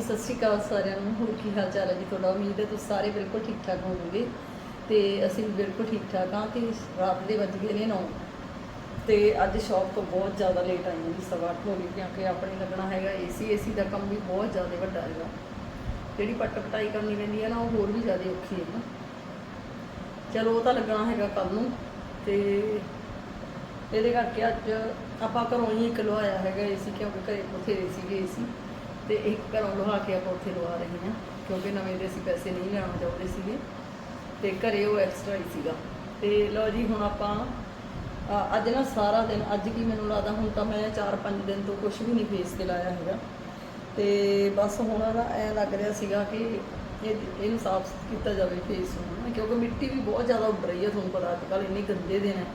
ਜੀ, ਸਤਿ ਸ਼੍ਰੀ ਅਕਾਲ ਸਾਰਿਆਂ ਨੂੰ। ਹੋਰ ਕੀ ਹਾਲ ਚਾਲ ਹੈ ਜੀ ਤੁਹਾਡਾ? ਉਮੀਦ ਹੈ ਤੁਸੀਂ ਸਾਰੇ ਬਿਲਕੁਲ ਠੀਕ ਠਾਕ ਹੋਵੋਗੇ। ਤੇ ਅਸੀਂ ਵੀ ਬਿਲਕੁਲ ਠੀਕ ਠਾਕ ਹਾਂ ਤੇ ਰਾਤ ਦੇ ਵੱਜ ਗਏ ਨੇ 9 ਤੇ ਅੱਜ ਸ਼ੌਪ ਤੋਂ ਬਹੁਤ ਜ਼ਿਆਦਾ ਲੇਟ ਆਈ ਹਾਂ ਜੀ, ਸਵਾ ਅੱਠ ਹੋ ਗਈ ਕਿਉਂਕਿ ਆਪਣੇ ਲੱਗਣਾ ਹੈਗਾ ਏਸੀ ਏਸੀ ਦਾ ਕੰਮ ਵੀ ਬਹੁਤ ਜ਼ਿਆਦਾ ਵੱਡਾ ਹੈਗਾ। ਜਿਹੜੀ ਪੱਟ ਪਟਾਈ ਕਰਨੀ ਪੈਂਦੀ ਹੈ ਨਾ, ਉਹ ਹੋਰ ਵੀ ਜ਼ਿਆਦਾ ਔਖੀ ਹੈ ਨਾ। ਚਲੋ, ਉਹ ਤਾਂ ਲੱਗਣਾ ਹੈਗਾ ਕੱਲ ਨੂੰ। ਤੇ ਇਹਦੇ ਕਰਕੇ ਅੱਜ ਆਪਾਂ ਘਰੋਂ ਹੀ ਇੱਕ ਲਵਾਇਆ ਹੈਗਾ ਏਸੀ ਕਿਉਂਕਿ ਘਰੇ ਬਥੇਰੇ ਸੀਗੇ ਏਸੀ ਤੇ ਇੱਕ ਘਰੋਂ ਲਵਾ ਕੇ ਆਪਾਂ ਉੱਥੇ ਲਵਾ ਰਹੇ ਹਾਂ ਕਿਉਂਕਿ ਨਵੇਂ ਦੇ ਅਸੀਂ ਪੈਸੇ ਨਹੀਂ ਲੈਣਾ ਚਾਹੁੰਦੇ ਸੀਗੇ। ਤੇ ਘਰੇ ਉਹ ਐਕਸਟਰਾ ਹੀ ਸੀਗਾ। ਤੇ ਲਓ ਜੀ ਹੁਣ ਆਪਾਂ ਅੱਜ ਨਾ ਸਾਰਾ ਦਿਨ ਅੱਜ ਕੀ ਮੈਨੂੰ ਲੱਗਦਾ ਹੁਣ ਤਾਂ ਮੈਂ 4-5 ਦਿਨ ਤੋਂ ਕੁਝ ਵੀ ਨਹੀਂ ਫੇਸ ਤੇ ਲਾਇਆ ਹੈਗਾ। ਤੇ ਬਸ ਹੁਣ ਨਾ ਐ ਲੱਗ ਰਿਹਾ ਸੀਗਾ ਕਿ ਇਹ ਇਹਨੂੰ ਸਾਫ਼ ਕੀਤਾ ਜਾਵੇ ਫੇਸ ਨੂੰ। ਨਾ, ਕਿਉਂਕਿ ਮਿੱਟੀ ਵੀ ਬਹੁਤ ਜ਼ਿਆਦਾ ਉੱਡ ਰਹੀ ਹੈ ਤੁਹਾਨੂੰ ਪਤਾ ਅੱਜ ਕੱਲ੍ਹ ਇੰਨੇ ਗੰਦੇ ਦਿਨ ਹੈ।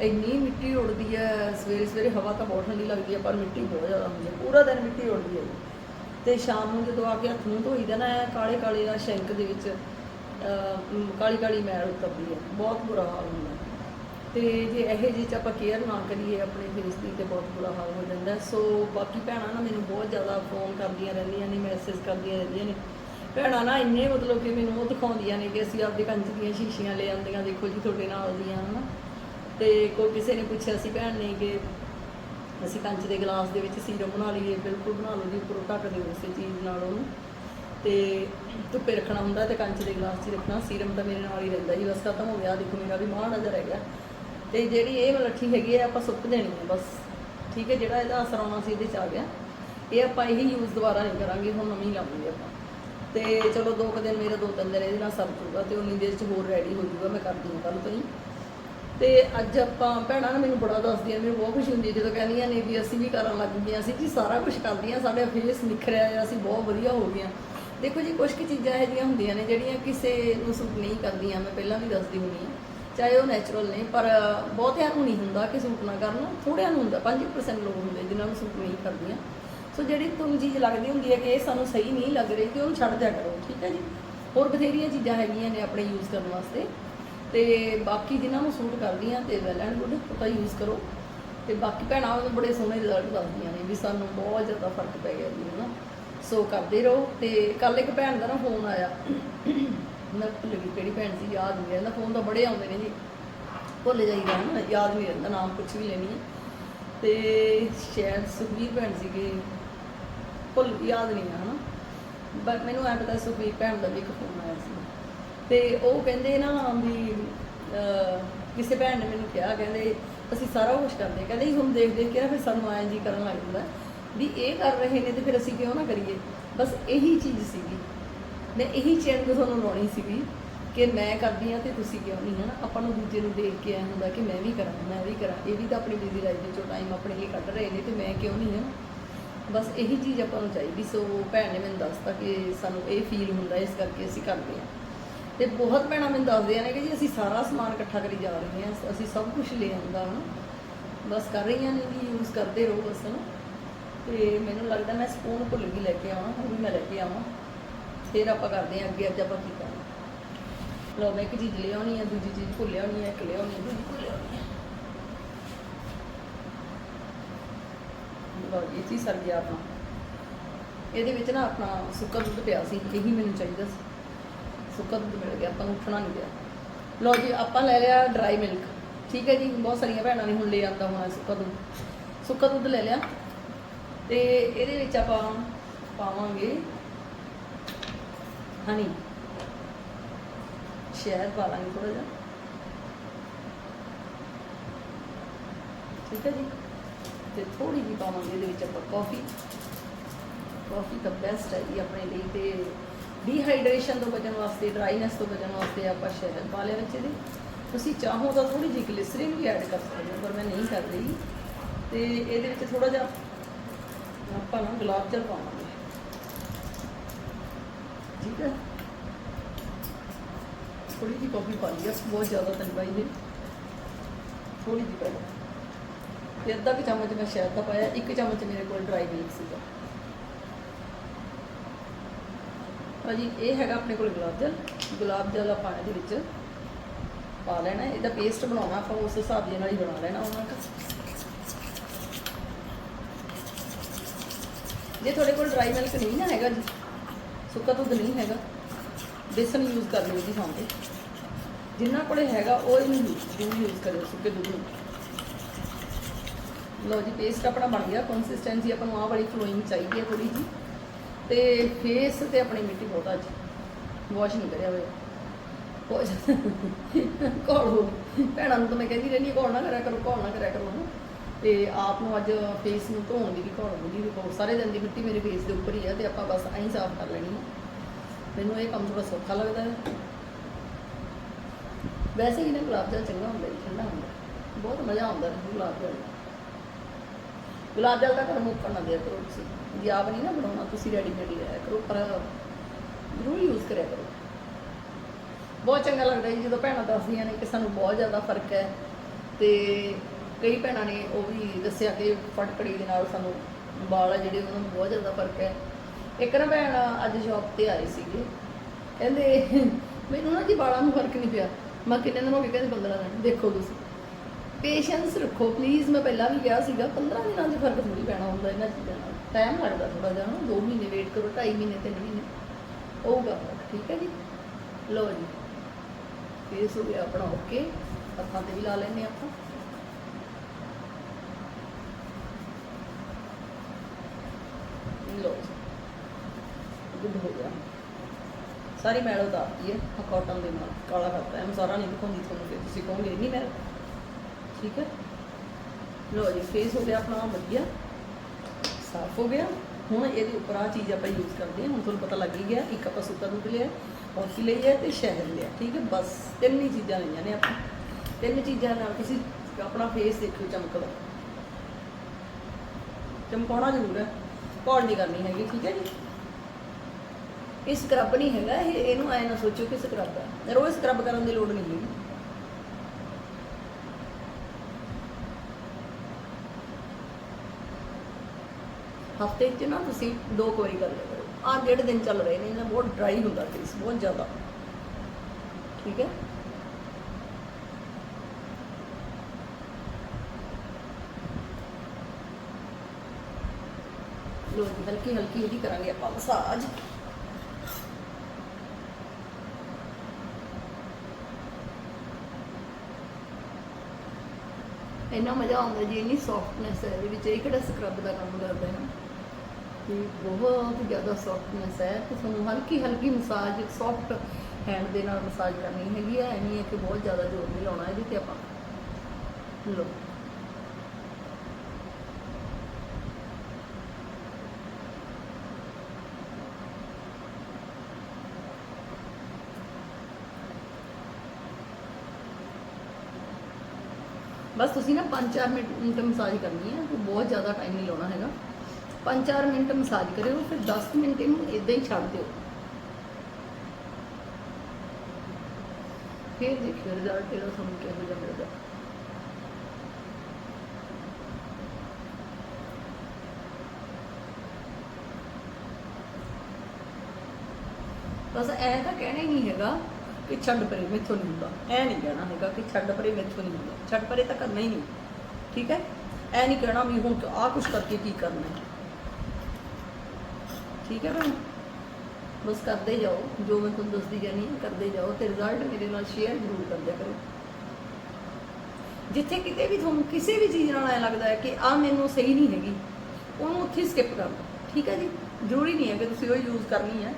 ਇੰਨੀ ਮਿੱਟੀ ਉੱਡਦੀ ਹੈ ਸਵੇਰੇ ਸਵੇਰੇ ਹਵਾ ਤਾਂ ਬਹੁਤ ਠੰਡੀ ਲੱਗਦੀ ਹੈ ਪਰ ਮਿੱਟੀ ਬਹੁਤ ਜ਼ਿਆਦਾ ਹੁੰਦੀ ਹੈ। ਪੂਰਾ ਦਿਨ ਮਿੱਟੀ ਉੱਡਦੀ ਹੈ। ਤੇ ਸ਼ਾਮ ਨੂੰ ਜਦੋਂ ਆ ਕੇ ਹੱਥ ਨੂੰ ਧੋਈਦਾ ਨਾ, ਐਂ ਕਾਲੇ ਕਾਲੇ ਦਾ ਸ਼ੈਂਕ ਦੇ ਵਿੱਚ ਕਾਲੀ ਕਾਲੀ ਮੈਲ ਉਤਰਦੀ ਹੈ ਬਹੁਤ ਬੁਰਾ ਹਾਲ ਹੁੰਦਾ। ਹੈ। ਤੇ ਜੇ ਇਹੋ ਜਿਹੀ ਚ ਆਪਾਂ ਕੇਅਰ ਨਾ ਕਰੀਏ ਆਪਣੇ ਫੇਸ ਦੀ, ਤੇ ਬਹੁਤ ਬੁਰਾ ਹਾਲ ਹੋ ਜਾਂਦਾ। ਸੋ ਬਾਕੀ ਭੈਣਾਂ ਨਾ ਮੈਨੂੰ ਬਹੁਤ ਜ਼ਿਆਦਾ ਫੋਨ ਕਰਦੀਆਂ ਰਹਿੰਦੀਆਂ ਨੇ ਮੈਸੇਜ ਕਰਦੀਆਂ ਰਹਿੰਦੀਆਂ ਨੇ। ਭੈਣਾਂ ਨਾ ਇੰਨੇ ਮਤਲਬ ਕਿ ਮੈਨੂੰ ਉਹ ਦਿਖਾਉਂਦੀਆਂ ਨੇ ਕਿ ਅਸੀਂ ਆਪਦੇ ਕੰਚ ਦੀਆਂ ਸ਼ੀਸ਼ੀਆਂ ਲੈ ਆਉਂਦੀਆਂ, ਦੇਖੋ ਜੀ ਤੁਹਾਡੇ ਨਾਲ ਦੀਆਂ, ਹਨਾ। ਤੇ ਕੋਈ ਕਿਸੇ ਨੇ ਪੁੱਛਿਆ ਸੀ ਭੈਣ ਨੇ ਕਿ ਅਸੀਂ ਕੰਚ ਦੇ ਗਲਾਸ ਦੇ ਵਿੱਚ ਸੀਰਮ ਬਣਾ ਲਈਏ, ਬਿਲਕੁਲ ਬਣਾ ਲਓ ਜੀ, ਉੱਪਰੋਂ ਢੱਕ ਦਿਓ ਉਸੇ ਚੀਜ਼ ਨਾਲ ਉਹਨੂੰ। ਤੇ ਧੁੱਪੇ ਰੱਖਣਾ ਹੁੰਦਾ ਤੇ ਕੰਚ ਦੇ ਗਲਾਸ 'ਚ ਹੀ ਰੱਖਣਾ, ਸੀਰਮ ਤਾਂ ਮੇਰੇ ਨਾਲ ਹੀ ਰਹਿੰਦਾ ਜੀ, ਬਸ ਖਤਮ ਹੋ ਗਿਆ ਦੇਖੋ ਮੇਰਾ ਵੀ ਮਾਂ ਨਜ਼ਰ ਹੈਗਾ। ਤੇ ਜਿਹੜੀ ਇਹ ਮਲੱਠੀ ਹੈਗੀ ਹੈ ਆਪਾਂ ਸੁੱਕ ਦੇਣੀ ਹੈ ਬਸ। ਠੀਕ ਹੈ, ਜਿਹੜਾ ਇਹਦਾ ਅਸਰ ਆਉਣਾ ਸੀ ਇਹਦੇ 'ਚ ਆ ਗਿਆ। ਇਹ ਆਪਾਂ ਇਹੀ ਯੂਜ਼ ਦੁਬਾਰਾ ਨਹੀਂ ਕਰਾਂਗੇ, ਹੁਣ ਨਵੀਂ ਲਾਵਾਂਗੇ ਆਪਾਂ। ਤੇ ਚਲੋ ਦੋ ਕੁ ਦਿਨ ਮੇਰਾ ਦੋ ਤਿੰਨ ਦਿਨ ਇਹਦੇ ਨਾਲ ਸਰ ਜੂਗਾ ਤੇ ਉਨੀ ਦੇਰ 'ਚ ਹੋਰ ਰੈਡੀ ਹੋ ਜੂਗਾ ਮੈਂ ਕਰ ਦੂੰਗਾ ਕੱਲ ਤੋਂ ਹੀ। ਤੇ ਅੱਜ ਆਪਾਂ ਭੈਣਾਂ ਨੇ ਮੈਨੂੰ ਬੜਾ ਦੱਸਦੀਆਂ, ਮੈਨੂੰ ਬਹੁਤ ਖੁਸ਼ੀ ਹੁੰਦੀ ਹੈ ਜਦੋਂ ਕਹਿੰਦੀਆਂ ਨੇ ਵੀ ਅਸੀਂ ਵੀ ਕਰਨ ਲੱਗ ਗਈਆਂ ਅਸੀਂ ਜੀ, ਸਾਰਾ ਕੁਝ ਕਰਦੀਆਂ, ਸਾਡੇ ਫੇਸ ਨਿਖਰਿਆ ਅਸੀਂ ਬਹੁਤ ਵਧੀਆ ਹੋ ਗਈਆਂ। ਦੇਖੋ ਜੀ ਕੁਝ ਕੁ ਚੀਜ਼ਾਂ ਇਹੋ ਜਿਹੀਆਂ ਹੁੰਦੀਆਂ ਨੇ ਜਿਹੜੀਆਂ ਕਿਸੇ ਨੂੰ ਸੂਟ ਨਹੀਂ ਕਰਦੀਆਂ, ਮੈਂ ਪਹਿਲਾਂ ਵੀ ਦੱਸਦੀ ਹੁੰਦੀ ਹਾਂ। ਚਾਹੇ ਉਹ ਨੈਚੁਰਲ ਨੇ, ਪਰ ਬਹੁਤਿਆਂ ਨੂੰ ਨਹੀਂ ਹੁੰਦਾ ਕਿ ਸੂਟ ਨਾ ਕਰਨ। ਥੋੜਿਆਂ ਨੂੰ ਹੁੰਦਾ 5% ਲੋਕ ਹੁੰਦੇ ਜਿਨ੍ਹਾਂ ਨੂੰ ਸੂਟ ਨਹੀਂ ਕਰਦੀਆਂ। ਸੋ ਜਿਹੜੀ ਤੁਹਾਨੂੰ ਚੀਜ਼ ਲੱਗਦੀ ਹੁੰਦੀ ਹੈ ਕਿ ਇਹ ਸਾਨੂੰ ਸਹੀ ਨਹੀਂ ਲੱਗ ਰਹੀ, ਤੇ ਉਹਨੂੰ ਛੱਡ ਦਿਆ ਕਰੋ, ਠੀਕ ਹੈ ਜੀ? ਹੋਰ ਬਥੇਰੀਆਂ ਚੀਜ਼ਾਂ ਹੈਗੀਆਂ ਨੇ ਆਪਣੇ ਯੂਜ਼ ਕਰਨ ਵਾਸਤੇ। ਤੇ ਬਾਕੀ ਜਿਨ੍ਹਾਂ ਨੂੰ ਸੂਟ ਕਰਦੀਆਂ ਤੇ ਵੈਲ ਐਂਡ ਗੁੱਡ ਉਹ ਯੂਜ਼ ਕਰੋ। ਤੇ ਬਾਕੀ ਭੈਣਾਂ ਉਹ ਬੜੇ ਸੋਹਣੇ ਰਿਜ਼ਲਟ ਦੱਸਦੀਆਂ ਨੇ ਵੀ ਸਾਨੂੰ ਬਹੁਤ ਜ਼ਿਆਦਾ ਫ਼ਰਕ ਪੈ ਗਿਆ ਜੀ, ਹਨਾ। ਸੋ ਕਰਦੇ ਰਹੋ ਤੇ ਕੱਲ ਇੱਕ ਭੈਣ ਦਾ ਨਾ ਫੋਨ ਆਇਆ। ਮੈਂ ਭੁੱਲ ਗਈ ਕਿਹੜੀ ਭੈਣ ਸੀ, ਯਾਦ ਨਹੀਂ ਰਹਿੰਦਾ। ਫੋਨ ਤਾਂ ਬੜੇ ਆਉਂਦੇ ਨੇ ਜੀ। ਭੁੱਲ ਜਾਈਦਾ ਨਾ ਯਾਦ ਨਹੀਂ ਰਹਿੰਦਾ, ਨਾਮ ਕੁਛ ਵੀ ਲੈਣੀ ਹੈ ਤੇ ਸ਼ਾਇਦ ਸੁਖਵੀਰ ਭੈਣ ਸੀਗੇ। ਭੁੱਲ, ਯਾਦ ਨਹੀਂ ਆ, ਹਨਾ। ਬਟ ਮੈਨੂੰ ਐਂ ਪਤਾ ਸੁਖਵੀਰ ਭੈਣ ਦਾ ਵੀ ਇੱਕ ਫੋਨ ਆਇਆ ਸੀ। ਤੇ ਉਹ ਕਹਿੰਦੇ ਨਾ ਵੀ ਕਿਸੇ ਭੈਣ ਨੇ ਮੈਨੂੰ ਕਿਹਾ, ਕਹਿੰਦੇ ਅਸੀਂ ਸਾਰਾ ਕੁਝ ਕਰਦੇ। ਕਹਿੰਦੇ ਜੀ ਹੁਣ ਦੇਖ ਦੇਖ ਕੇ ਨਾ ਫਿਰ ਸਾਨੂੰ ਐਂ ਜੀ ਕਰਨ ਲੱਗ ਜਾਂਦਾ ਵੀ ਇਹ ਕਰ ਰਹੇ ਨੇ ਤੇ ਫਿਰ ਅਸੀਂ ਕਿਉਂ ਨਾ ਕਰੀਏ। ਬਸ ਇਹੀ ਚੀਜ਼ ਸੀਗੀ। ਮੈਂ ਇਹੀ ਚੈਨ ਤੁਹਾਨੂੰ ਲਾਉਣੀ ਸੀਗੀ ਕਿ ਮੈਂ ਕਰਦੀ ਆ ਤੇ ਤੁਸੀਂ ਕਿਉਂ ਨਹੀਂ, ਹਨਾ? ਆਪਾਂ ਨੂੰ ਦੂਜੇ ਨੂੰ ਦੇਖ ਕੇ ਐ ਹੁੰਦਾ ਕਿ ਮੈਂ ਵੀ ਕਰਾਂ, ਮੈਂ ਵੀ ਕਰਾਂ। ਇਹ ਵੀ ਤਾਂ ਆਪਣੀ ਬਿਜ਼ੀ ਲਾਈਫ ਵਿੱਚੋਂ ਟਾਈਮ ਆਪਣੇ ਲਈ ਕੱਢ ਰਹੇ ਨੇ ਤੇ ਮੈਂ ਕਿਉਂ ਨਹੀਂ ਹੈ ਬਸ ਇਹੀ ਚੀਜ਼ ਆਪਾਂ ਨੂੰ ਚਾਹੀਦੀ। ਸੋ ਭੈਣ ਨੇ ਮੈਨੂੰ ਦੱਸਤਾ ਕਿ ਸਾਨੂੰ ਇਹ ਫੀਲ ਹੁੰਦਾ, ਇਸ ਕਰਕੇ ਅਸੀਂ ਕਰਦੇ ਹਾਂ। ਤੇ ਬਹੁਤ ਭੈਣਾਂ ਮੈਨੂੰ ਦੱਸਦੀਆਂ ਨੇ ਕਿ ਜੀ ਅਸੀਂ ਸਾਰਾ ਸਮਾਨ ਇਕੱਠਾ ਕਰੀ ਜਾ ਰਹੇ ਹਾਂ, ਅਸੀਂ ਸਭ ਕੁਝ ਲੈ ਆਂਦਾ ਹਾਂ ਬਸ ਕਰ ਰਹੀਆਂ ਨੇ ਵੀ ਯੂਜ਼ ਕਰਦੇ ਰਹੋ ਬਸ ਨਾ ਤੇ ਮੈਨੂੰ ਲੱਗਦਾ ਮੈਂ ਸਪੂਨ ਭੁੱਲ ਗਈ ਲੈ ਕੇ ਆਵਾਂ, ਉਹ ਵੀ ਮੈਂ ਲੈ ਕੇ ਆਵਾਂ। ਫਿਰ ਆਪਾਂ ਕਰਦੇ ਹਾਂ ਅੱਗੇ, ਅੱਜ ਆਪਾਂ ਕੀ ਕਰਨਾ ਲਓ, ਮੈਂ ਇੱਕ ਚੀਜ਼ ਲੈ ਆਉਣੀ ਹੈ ਦੂਜੀ ਚੀਜ਼ ਭੁੱਲ ਆਉਣੀ ਹੈ ਇੱਕ ਲੈ ਆਉਣੀ ਹੈ ਦੂਜੀ ਭੁੱਲ ਆਉਣੀ ਹੈ ਲਓ ਇਹ ਚੀਜ਼ ਸਰ ਗਿਆ ਆਪਣਾ ਇਹਦੇ ਵਿੱਚ ਨਾ ਆਪਣਾ ਸੁੱਕਾ ਦੁੱਧ ਪਿਆ ਸੀ, ਇਹੀ ਮੈਨੂੰ ਚਾਹੀਦਾ ਸੀ। ਸੁੱਕਾ ਦੁੱਧ ਮਿਲ ਗਿਆ, ਆਪਾਂ ਨੂੰ ਉੱਠਣਾ ਨਹੀਂ ਪਿਆ। ਲਓ ਜੀ, ਆਪਾਂ ਲੈ ਲਿਆ ਡਰਾਈ ਮਿਲਕ ਠੀਕ ਹੈ ਜੀ, ਬਹੁਤ ਸਾਰੀਆਂ ਭੈਣਾਂ ਨੇ ਹੁਣ ਲੈ ਆਂਦਾ ਹੋਣਾ ਸੁੱਕਾ ਦੁੱਧ। ਸੁੱਕਾ ਦੁੱਧ ਲੈ ਲਿਆ। ਤੇ ਇਹਦੇ ਵਿੱਚ ਆਪਾਂ ਪਾਵਾਂਗੇ ਹਨੀ ਸ਼ਹਿਦ ਪਾ ਲਾਂਗੇ ਥੋੜਾ ਜਿਹਾ। ਠੀਕ ਹੈ ਜੀ, ਤੇ ਥੋੜੀ ਜਿਹੀ ਪਾਵਾਂਗੇ ਇਹਦੇ ਵਿੱਚ ਆਪਾਂ ਕਾਫੀ ਕਾਫੀ ਤਾਂ ਬੈਸਟ ਹੈ ਜੀ ਆਪਣੇ ਲਈ ਤੇ ਡੀਹਾਈਡਰੇਸ਼ਨ ਤੋਂ ਬਚਣ ਵਾਸਤੇ ਡਰਾਈਨੈਸ ਤੋਂ ਬਚਣ ਵਾਸਤੇ ਆਪਾਂ ਸ਼ਹਿਦ ਪਾ ਲਿਆ ਵਿੱਚ ਇਹਦੇ। ਤੁਸੀਂ ਚਾਹੋ ਤਾਂ ਥੋੜੀ ਜਿਹੀ ਗਲਿਸਰੀਨ ਵੀ ਐਡ ਕਰ ਸਕਦੇ ਹੋ, ਪਰ ਮੈਂ ਨਹੀਂ ਕਰ ਰਹੀ। ਤੇ ਇਹਦੇ ਵਿੱਚ ਥੋੜਾ ਜਿਹਾ ਆਪਾਂ ਨਾ ਗੁਲਾਬ ਜਲ ਪਾਵਾਂਗੇ। ਠੀਕ ਹੈ? ਥੋੜੀ ਜਿਹੀ ਕਾਫੀ ਪਾ ਲਈ ਆ, ਬਹੁਤ ਜ਼ਿਆਦਾ ਤਾਂ ਨਹੀਂ। ਪਾਈ ਥੋੜੀ ਜਿਹੀ ਪਾਈ ਤੇ ਅੱਧਾ ਕੁ ਚਮਚ ਮੈਂ ਸ਼ਹਿਦ ਦਾ ਪਾਇਆ, ਇੱਕ ਚਮਚ ਮੇਰੇ ਕੋਲ ਡਰਾਈ ਮਿਲਕ ਸੀਗਾ। ਭਾਜੀ, ਇਹ ਹੈਗਾ ਆਪਣੇ ਕੋਲ ਗੁਲਾਬ ਜਲ। ਗੁਲਾਬ ਜਲ ਆਪਾਂ ਇਹਦੇ ਵਿੱਚ ਪਾ ਲੈਣਾ ਇਹਦਾ ਪੇਸਟ ਬਣਾਉਣਾ, ਆਪਾਂ ਉਸ ਹਿਸਾਬ ਦੇ ਨਾਲ ਹੀ ਬਣਾ ਲੈਣਾ ਉਹਨਾਂ ਦਾ। ਜੇ ਤੁਹਾਡੇ ਕੋਲ ਡਰਾਈ ਮਿਲਕ ਨਹੀਂ ਨਾ ਹੈਗਾ ਜੀ, ਸੁੱਕਾ ਦੁੱਧ ਨਹੀਂ ਹੈਗਾ, ਬੇਸਨ ਯੂਜ਼ ਕਰ ਲਿਓ ਜੀ ਥਾਂ ਤੇ। ਜਿੰਨਾ ਕੋਲੇ ਹੈਗਾ, ਉਹ ਇਹਨੂੰ ਜ਼ਰੂਰ ਯੂਜ਼ ਕਰਿਓ ਸੁੱਕੇ ਦੁੱਧ ਨੂੰ। ਲਓ ਜੀ ਪੇਸਟ ਆਪਣਾ ਬਣ ਗਿਆ। ਕੰਸਿਸਟੈਂਸੀ ਆਪਾਂ ਨੂੰ ਆਹ ਵਾਲੀ ਫਲੋਇੰਗ ਚਾਹੀਦੀ ਹੈ ਥੋੜੀ ਜੀ। ਤੇ ਫੇਸ ਤੇ ਆਪਣੀ ਮਿੱਟੀ ਬਹੁਤ ਅੱਜ। ਵਾਸ਼ ਨਹੀਂ ਕਰਿਆ ਹੋਇਆ। ਬਹੁਤ ਕੋਲ ਭੈਣਾਂ ਨੂੰ ਤਾਂ ਮੈਂ ਕਹਿੰਦੀ ਰਹਿੰਦੀ ਕੋਲ ਨਾ ਕਰਿਆ ਕਰੋ ਕੋਲ ਨਾ ਕਰਿਆ ਕਰੋ ਹਨਾ। ਤੇ ਆਪ ਨੂੰ ਅੱਜ ਫੇਸ ਨੂੰ ਧੋਣ ਦੀ ਵੀ ਕੋਲ ਹੁੰਦੀ ਵੀ ਬਹੁਤ ਸਾਰੇ ਦਿਨ ਦੀ ਮਿੱਟੀ ਮੇਰੇ ਫੇਸ ਦੇ ਉੱਪਰ ਹੀ ਹੈ ਤੇ ਆਪਾਂ ਬਸ ਐਂ ਸਾਫ਼ ਕਰ ਲੈਣੀ ਹੈ ਮੈਨੂੰ ਇਹ ਕੰਮ ਥੋੜਾ ਸੌਖਾ ਲੱਗਦਾ ਹੈ। ਵੈਸੇ ਹੀ ਨਾ ਗੁਲਾਬ ਜਲ ਚੰਗਾ ਹੁੰਦਾ ਜੀ, ਠੰਡਾ ਹੁੰਦਾ। ਬਹੁਤ ਮਜ਼ਾ ਆਉਂਦਾ ਹੈ ਗੁਲਾਬ ਜਲ ਗੁਲਾਬ ਜਲ ਦਾ ਘਰ ਮੁੱਕਣ ਨਾ ਦਿਆ ਕਰੋ ਤੁਸੀਂ। ਜੇ ਆਪ ਨਹੀਂ ਨਾ ਬਣਾਉਣਾ, ਤੁਸੀਂ ਰੈਡੀਮੇਡ ਹੀ ਲਿਆ ਕਰੋ, ਪਰ ਜ਼ਰੂਰ ਯੂਜ਼ ਕਰਿਆ ਕਰੋ। ਬਹੁਤ ਚੰਗਾ ਲੱਗਦਾ ਜੀ, ਜਦੋਂ ਭੈਣਾਂ ਦੱਸਦੀਆਂ ਨੇ ਕਿ ਸਾਨੂੰ ਬਹੁਤ ਜ਼ਿਆਦਾ ਫ਼ਰਕ ਹੈ ਤੇ ਕਈ ਭੈਣਾਂ ਨੇ ਉਹ ਵੀ ਦੱਸਿਆ ਕਿ ਫਟਕੜੀ ਦੇ ਨਾਲ ਸਾਨੂੰ ਵਾਲ ਆ ਜਿਹੜੇ, ਉਹਨਾਂ ਨੂੰ ਬਹੁਤ ਜ਼ਿਆਦਾ ਫ਼ਰਕ ਹੈ। ਇੱਕ ਨਾ ਭੈਣ ਅੱਜ ਸ਼ਾਪ ਤੇ ਆਏ ਸੀਗੇ। ਕਹਿੰਦੇ, ਮੈਨੂੰ ਨਾ ਜੀ ਵਾਲਾਂ ਨੂੰ ਫ਼ਰਕ ਨਹੀਂ ਪਿਆ। ਮੈਂ ਕਿੰਨੇ ਦਿਨ ਹੋ ਗਏ ਕਹਿੰਦੇ 15 ਦਿਨ। ਦੇਖੋ ਤੁਸੀਂ। ਪੇਸ਼ੈਂਸ ਰੱਖੋ ਪਲੀਜ਼ ਮੈਂ ਪਹਿਲਾਂ ਵੀ ਕਿਹਾ ਸੀਗਾ 15 ਦਿਨਾਂ 'ਚ ਫ਼ਰਕ ਥੋੜੀ ਪੈਣਾ ਹੁੰਦਾ ਇਹਨਾਂ ਚੀਜ਼ਾਂ ਨਾਲ। ਟਾਈਮ ਲੱਗਦਾ ਥੋੜਾ ਜਿਹਾ ਨਾ 2 ਮਹੀਨੇ ਵੇਟ ਕਰੋ 2.5 ਮਹੀਨੇ 3 ਮਹੀਨੇ। ਹੋਊਗਾ ਠੀਕ ਹੈ ਜੀ? ਲਓ ਜੀ ਫੇਸ ਹੋ ਗਿਆ ਆਪਣਾ ਓਕੇ ਹੱਥਾਂ ਤੇ ਵੀ ਲਾ ਲੈਨੇ ਆਪਾਂ। ਲਓ ਗੁੱਡ ਹੋ ਗਿਆ। ਸਾਰੀ ਮੈਲ ਉਤਾਰਤੀ ਹੈ, ਆਹ ਕਾਟਨ ਦੇ ਨਾਲ ਕਾਲਾ ਕਰਤਾ ਹੈ, ਮੈਂ ਸਾਰਾ ਨਹੀਂ ਦਿਖਾਉਂਦੀ ਤੁਹਾਨੂੰ ਤੁਸੀਂ ਕਹੋਗੇ ਨਹੀਂ ਮੈਂ ਠੀਕ ਹੈ? ਲਓ ਜੀ ਫੇਸ ਹੋ ਗਿਆ ਆਪਣਾ, ਵਧੀਆ। ਸਾਫ਼ ਹੋ ਗਿਆ। ਹੁਣ ਇਹਦੇ ਉੱਪਰ ਆ ਚੀਜ਼ ਆਪਾਂ ਯੂਜ਼ ਕਰਦੇ ਹਾਂ। ਹੁਣ ਤੁਹਾਨੂੰ ਪਤਾ ਲੱਗ ਹੀ ਗਿਆ ਇੱਕ ਆਪਾਂ ਸੁੱਕਾ ਦੁੱਧ ਲਿਆ ਕੌਫੀ ਲਈ ਹੈ ਤੇ ਸ਼ਹਿਦ ਲਿਆ, ਠੀਕ ਹੈ? ਬਸ, ਤਿੰਨ ਹੀ ਚੀਜ਼ਾਂ ਲਈਆਂ ਨੇ ਆਪਾਂ। ਤਿੰਨ ਚੀਜ਼ਾਂ ਨਾਲ ਤੁਸੀਂ ਆਪਣਾ ਫੇਸ ਦੇਖਿਓ ਚਮਕਦਾ। ਚਮਕਾਉਣਾ ਜ਼ਰੂਰ ਹੈ। ਕੌਣ ਨਹੀਂ ਕਰਨੀ ਹੈਗੀ, ਠੀਕ ਹੈ ਜੀ? ਇਹ ਸਕਰਬ ਨਹੀਂ ਹੈਗਾ, ਇਹ, ਇਹਨੂੰ ਐ ਨਾ ਸੋਚੋ ਕਿ ਸਕਰਬ ਹੈ। ਰੋਜ਼ ਸਕਰਬ ਕਰਨ ਦੀ ਲੋੜ ਨਹੀਂ ਹੈਗੀ। ਹਫ਼ਤੇ 'ਚ ਨਾ ਤੁਸੀਂ ਦੋ ਕੁ ਵਾਰੀ ਕਰ ਲਿਆ ਕਰੋ। ਆਹ ਜਿਹੜੇ ਦਿਨ ਚੱਲ ਰਹੇ ਨੇ, ਇਹਨਾਂ ਬਹੁਤ ਡਰਾਈ ਹੁੰਦਾ ਫੇਸ ਬਹੁਤ ਜ਼ਿਆਦਾ। ਠੀਕ ਹੈ? ਲੋ ਜੀ, ਹਲਕੀ ਹਲਕੀ ਇਹਦੀ ਕਰਾਂਗੇ ਆਪਾਂ ਮਸਾਜ। ਇੰਨਾ ਮਜ਼ਾ ਆਉਂਦਾ ਜੀ, ਇੰਨੀ ਸੌਫਟਨੈਸ ਹੈ ਇਹਦੇ ਵਿੱਚ, ਇਹ ਕਿਹੜਾ ਸਕਰਬ ਦਾ ਕੰਮ ਕਰਦਾ ਹੈ ਤੇ ਬਹੁਤ ਜ਼ਿਆਦਾ ਸੌਫਟਨੈਸ ਹੈ ਤੇ ਤੁਹਾਨੂੰ ਹਲਕੀ ਹਲਕੀ ਮਸਾਜ ਸੌਫਟ ਹੈਂਡ ਦੇ ਨਾਲ ਮਸਾਜ ਕਰਨੀ ਹੈਗੀ ਹੈ ਐ ਨਹੀਂ ਹੈ ਕਿ ਬਹੁਤ ਜ਼ਿਆਦਾ ਜ਼ੋਰ ਨਹੀਂ ਲਾਉਣਾ ਇਹਦੇ ਤੇ ਆਪਾਂ ਲੋ ਬਸ ਤੁਸੀਂ ਨਾ 5-4 ਮਿੰਟ ਮਿੰਟ ਮਸਾਜ ਕਰਨੀ ਹੈ ਕੋਈ ਬਹੁਤ ਜ਼ਿਆਦਾ ਟਾਈਮ ਨਹੀਂ ਲਾਉਣਾ ਹੈਗਾ 5-4 ਮਿੰਟ ਮਸਾਜ ਕਰਿਓ, ਫਿਰ 10 ਮਿੰਟ ਇਹਨੂੰ ਇਦਾਂ ਹੀ ਛੱਡ ਦਿਓ। ਫਿਰ ਦੇਖਿਓ ਰਿਜ਼ਲਟ ਇਹਦਾ ਤੁਹਾਨੂੰ ਕਿਹੋ ਜਿਹਾ ਮਿਲਦਾ। ਬਸ ਐ ਤਾਂ ਕਹਿਣਾ ਹੀ ਨਹੀਂ ਹੈਗਾ ਕਿ ਛੱਡ ਪਰੇ ਮੈਥੋਂ ਨਹੀਂ ਹੁੰਦਾ। ਐ ਨਹੀਂ ਕਹਿਣਾ ਹੈਗਾ ਕਿ ਛੱਡ ਪਰੇ ਮੈਥੋਂ ਨਹੀਂ ਹੁੰਦਾ। ਛੱਡ ਪਰੇ ਤਾਂ ਕਰਨਾ ਹੀ ਨਹੀਂ। ਠੀਕ ਹੈ? ਐ ਨਹੀਂ ਕਹਿਣਾ ਵੀ ਹੁਣ ਆਹ ਕੁਛ ਕਰਕੇ ਕੀ ਕਰਨਾ ਹੈ। ਠੀਕ ਹੈ ਭੈਣ? ਬਸ ਕਰਦੇ ਜਾਓ ਜੋ ਮੈਂ ਤੁਹਾਨੂੰ ਦੱਸਦੀ ਜਾਨੀ ਹਾਂ, ਕਰਦੇ ਜਾਓ ਤੇ ਰਿਜ਼ਲਟ ਮੇਰੇ ਨਾਲ ਸ਼ੇਅਰ ਜ਼ਰੂਰ ਕਰ ਕਰੋ। ਜਿੱਥੇ ਕਿਤੇ ਵੀ ਤੁਹਾਨੂੰ ਕਿਸੇ ਵੀ ਚੀਜ਼ ਨਾਲ ਐ ਲੱਗਦਾ ਹੈ ਕਿ ਆ ਮੈਨੂੰ ਸਹੀ ਨਹੀਂ ਹੈਗੀ ਉਹਨੂੰ ਉੱਥੇ ਸਕਿਪ ਕਰ ਦਿਓ ਠੀਕ ਹੈ ਜੀ? ਜ਼ਰੂਰੀ ਨਹੀਂ ਹੈ ਕਿ ਤੁਸੀਂ ਉਹ ਯੂਜ਼ ਕਰਨੀ ਹੈ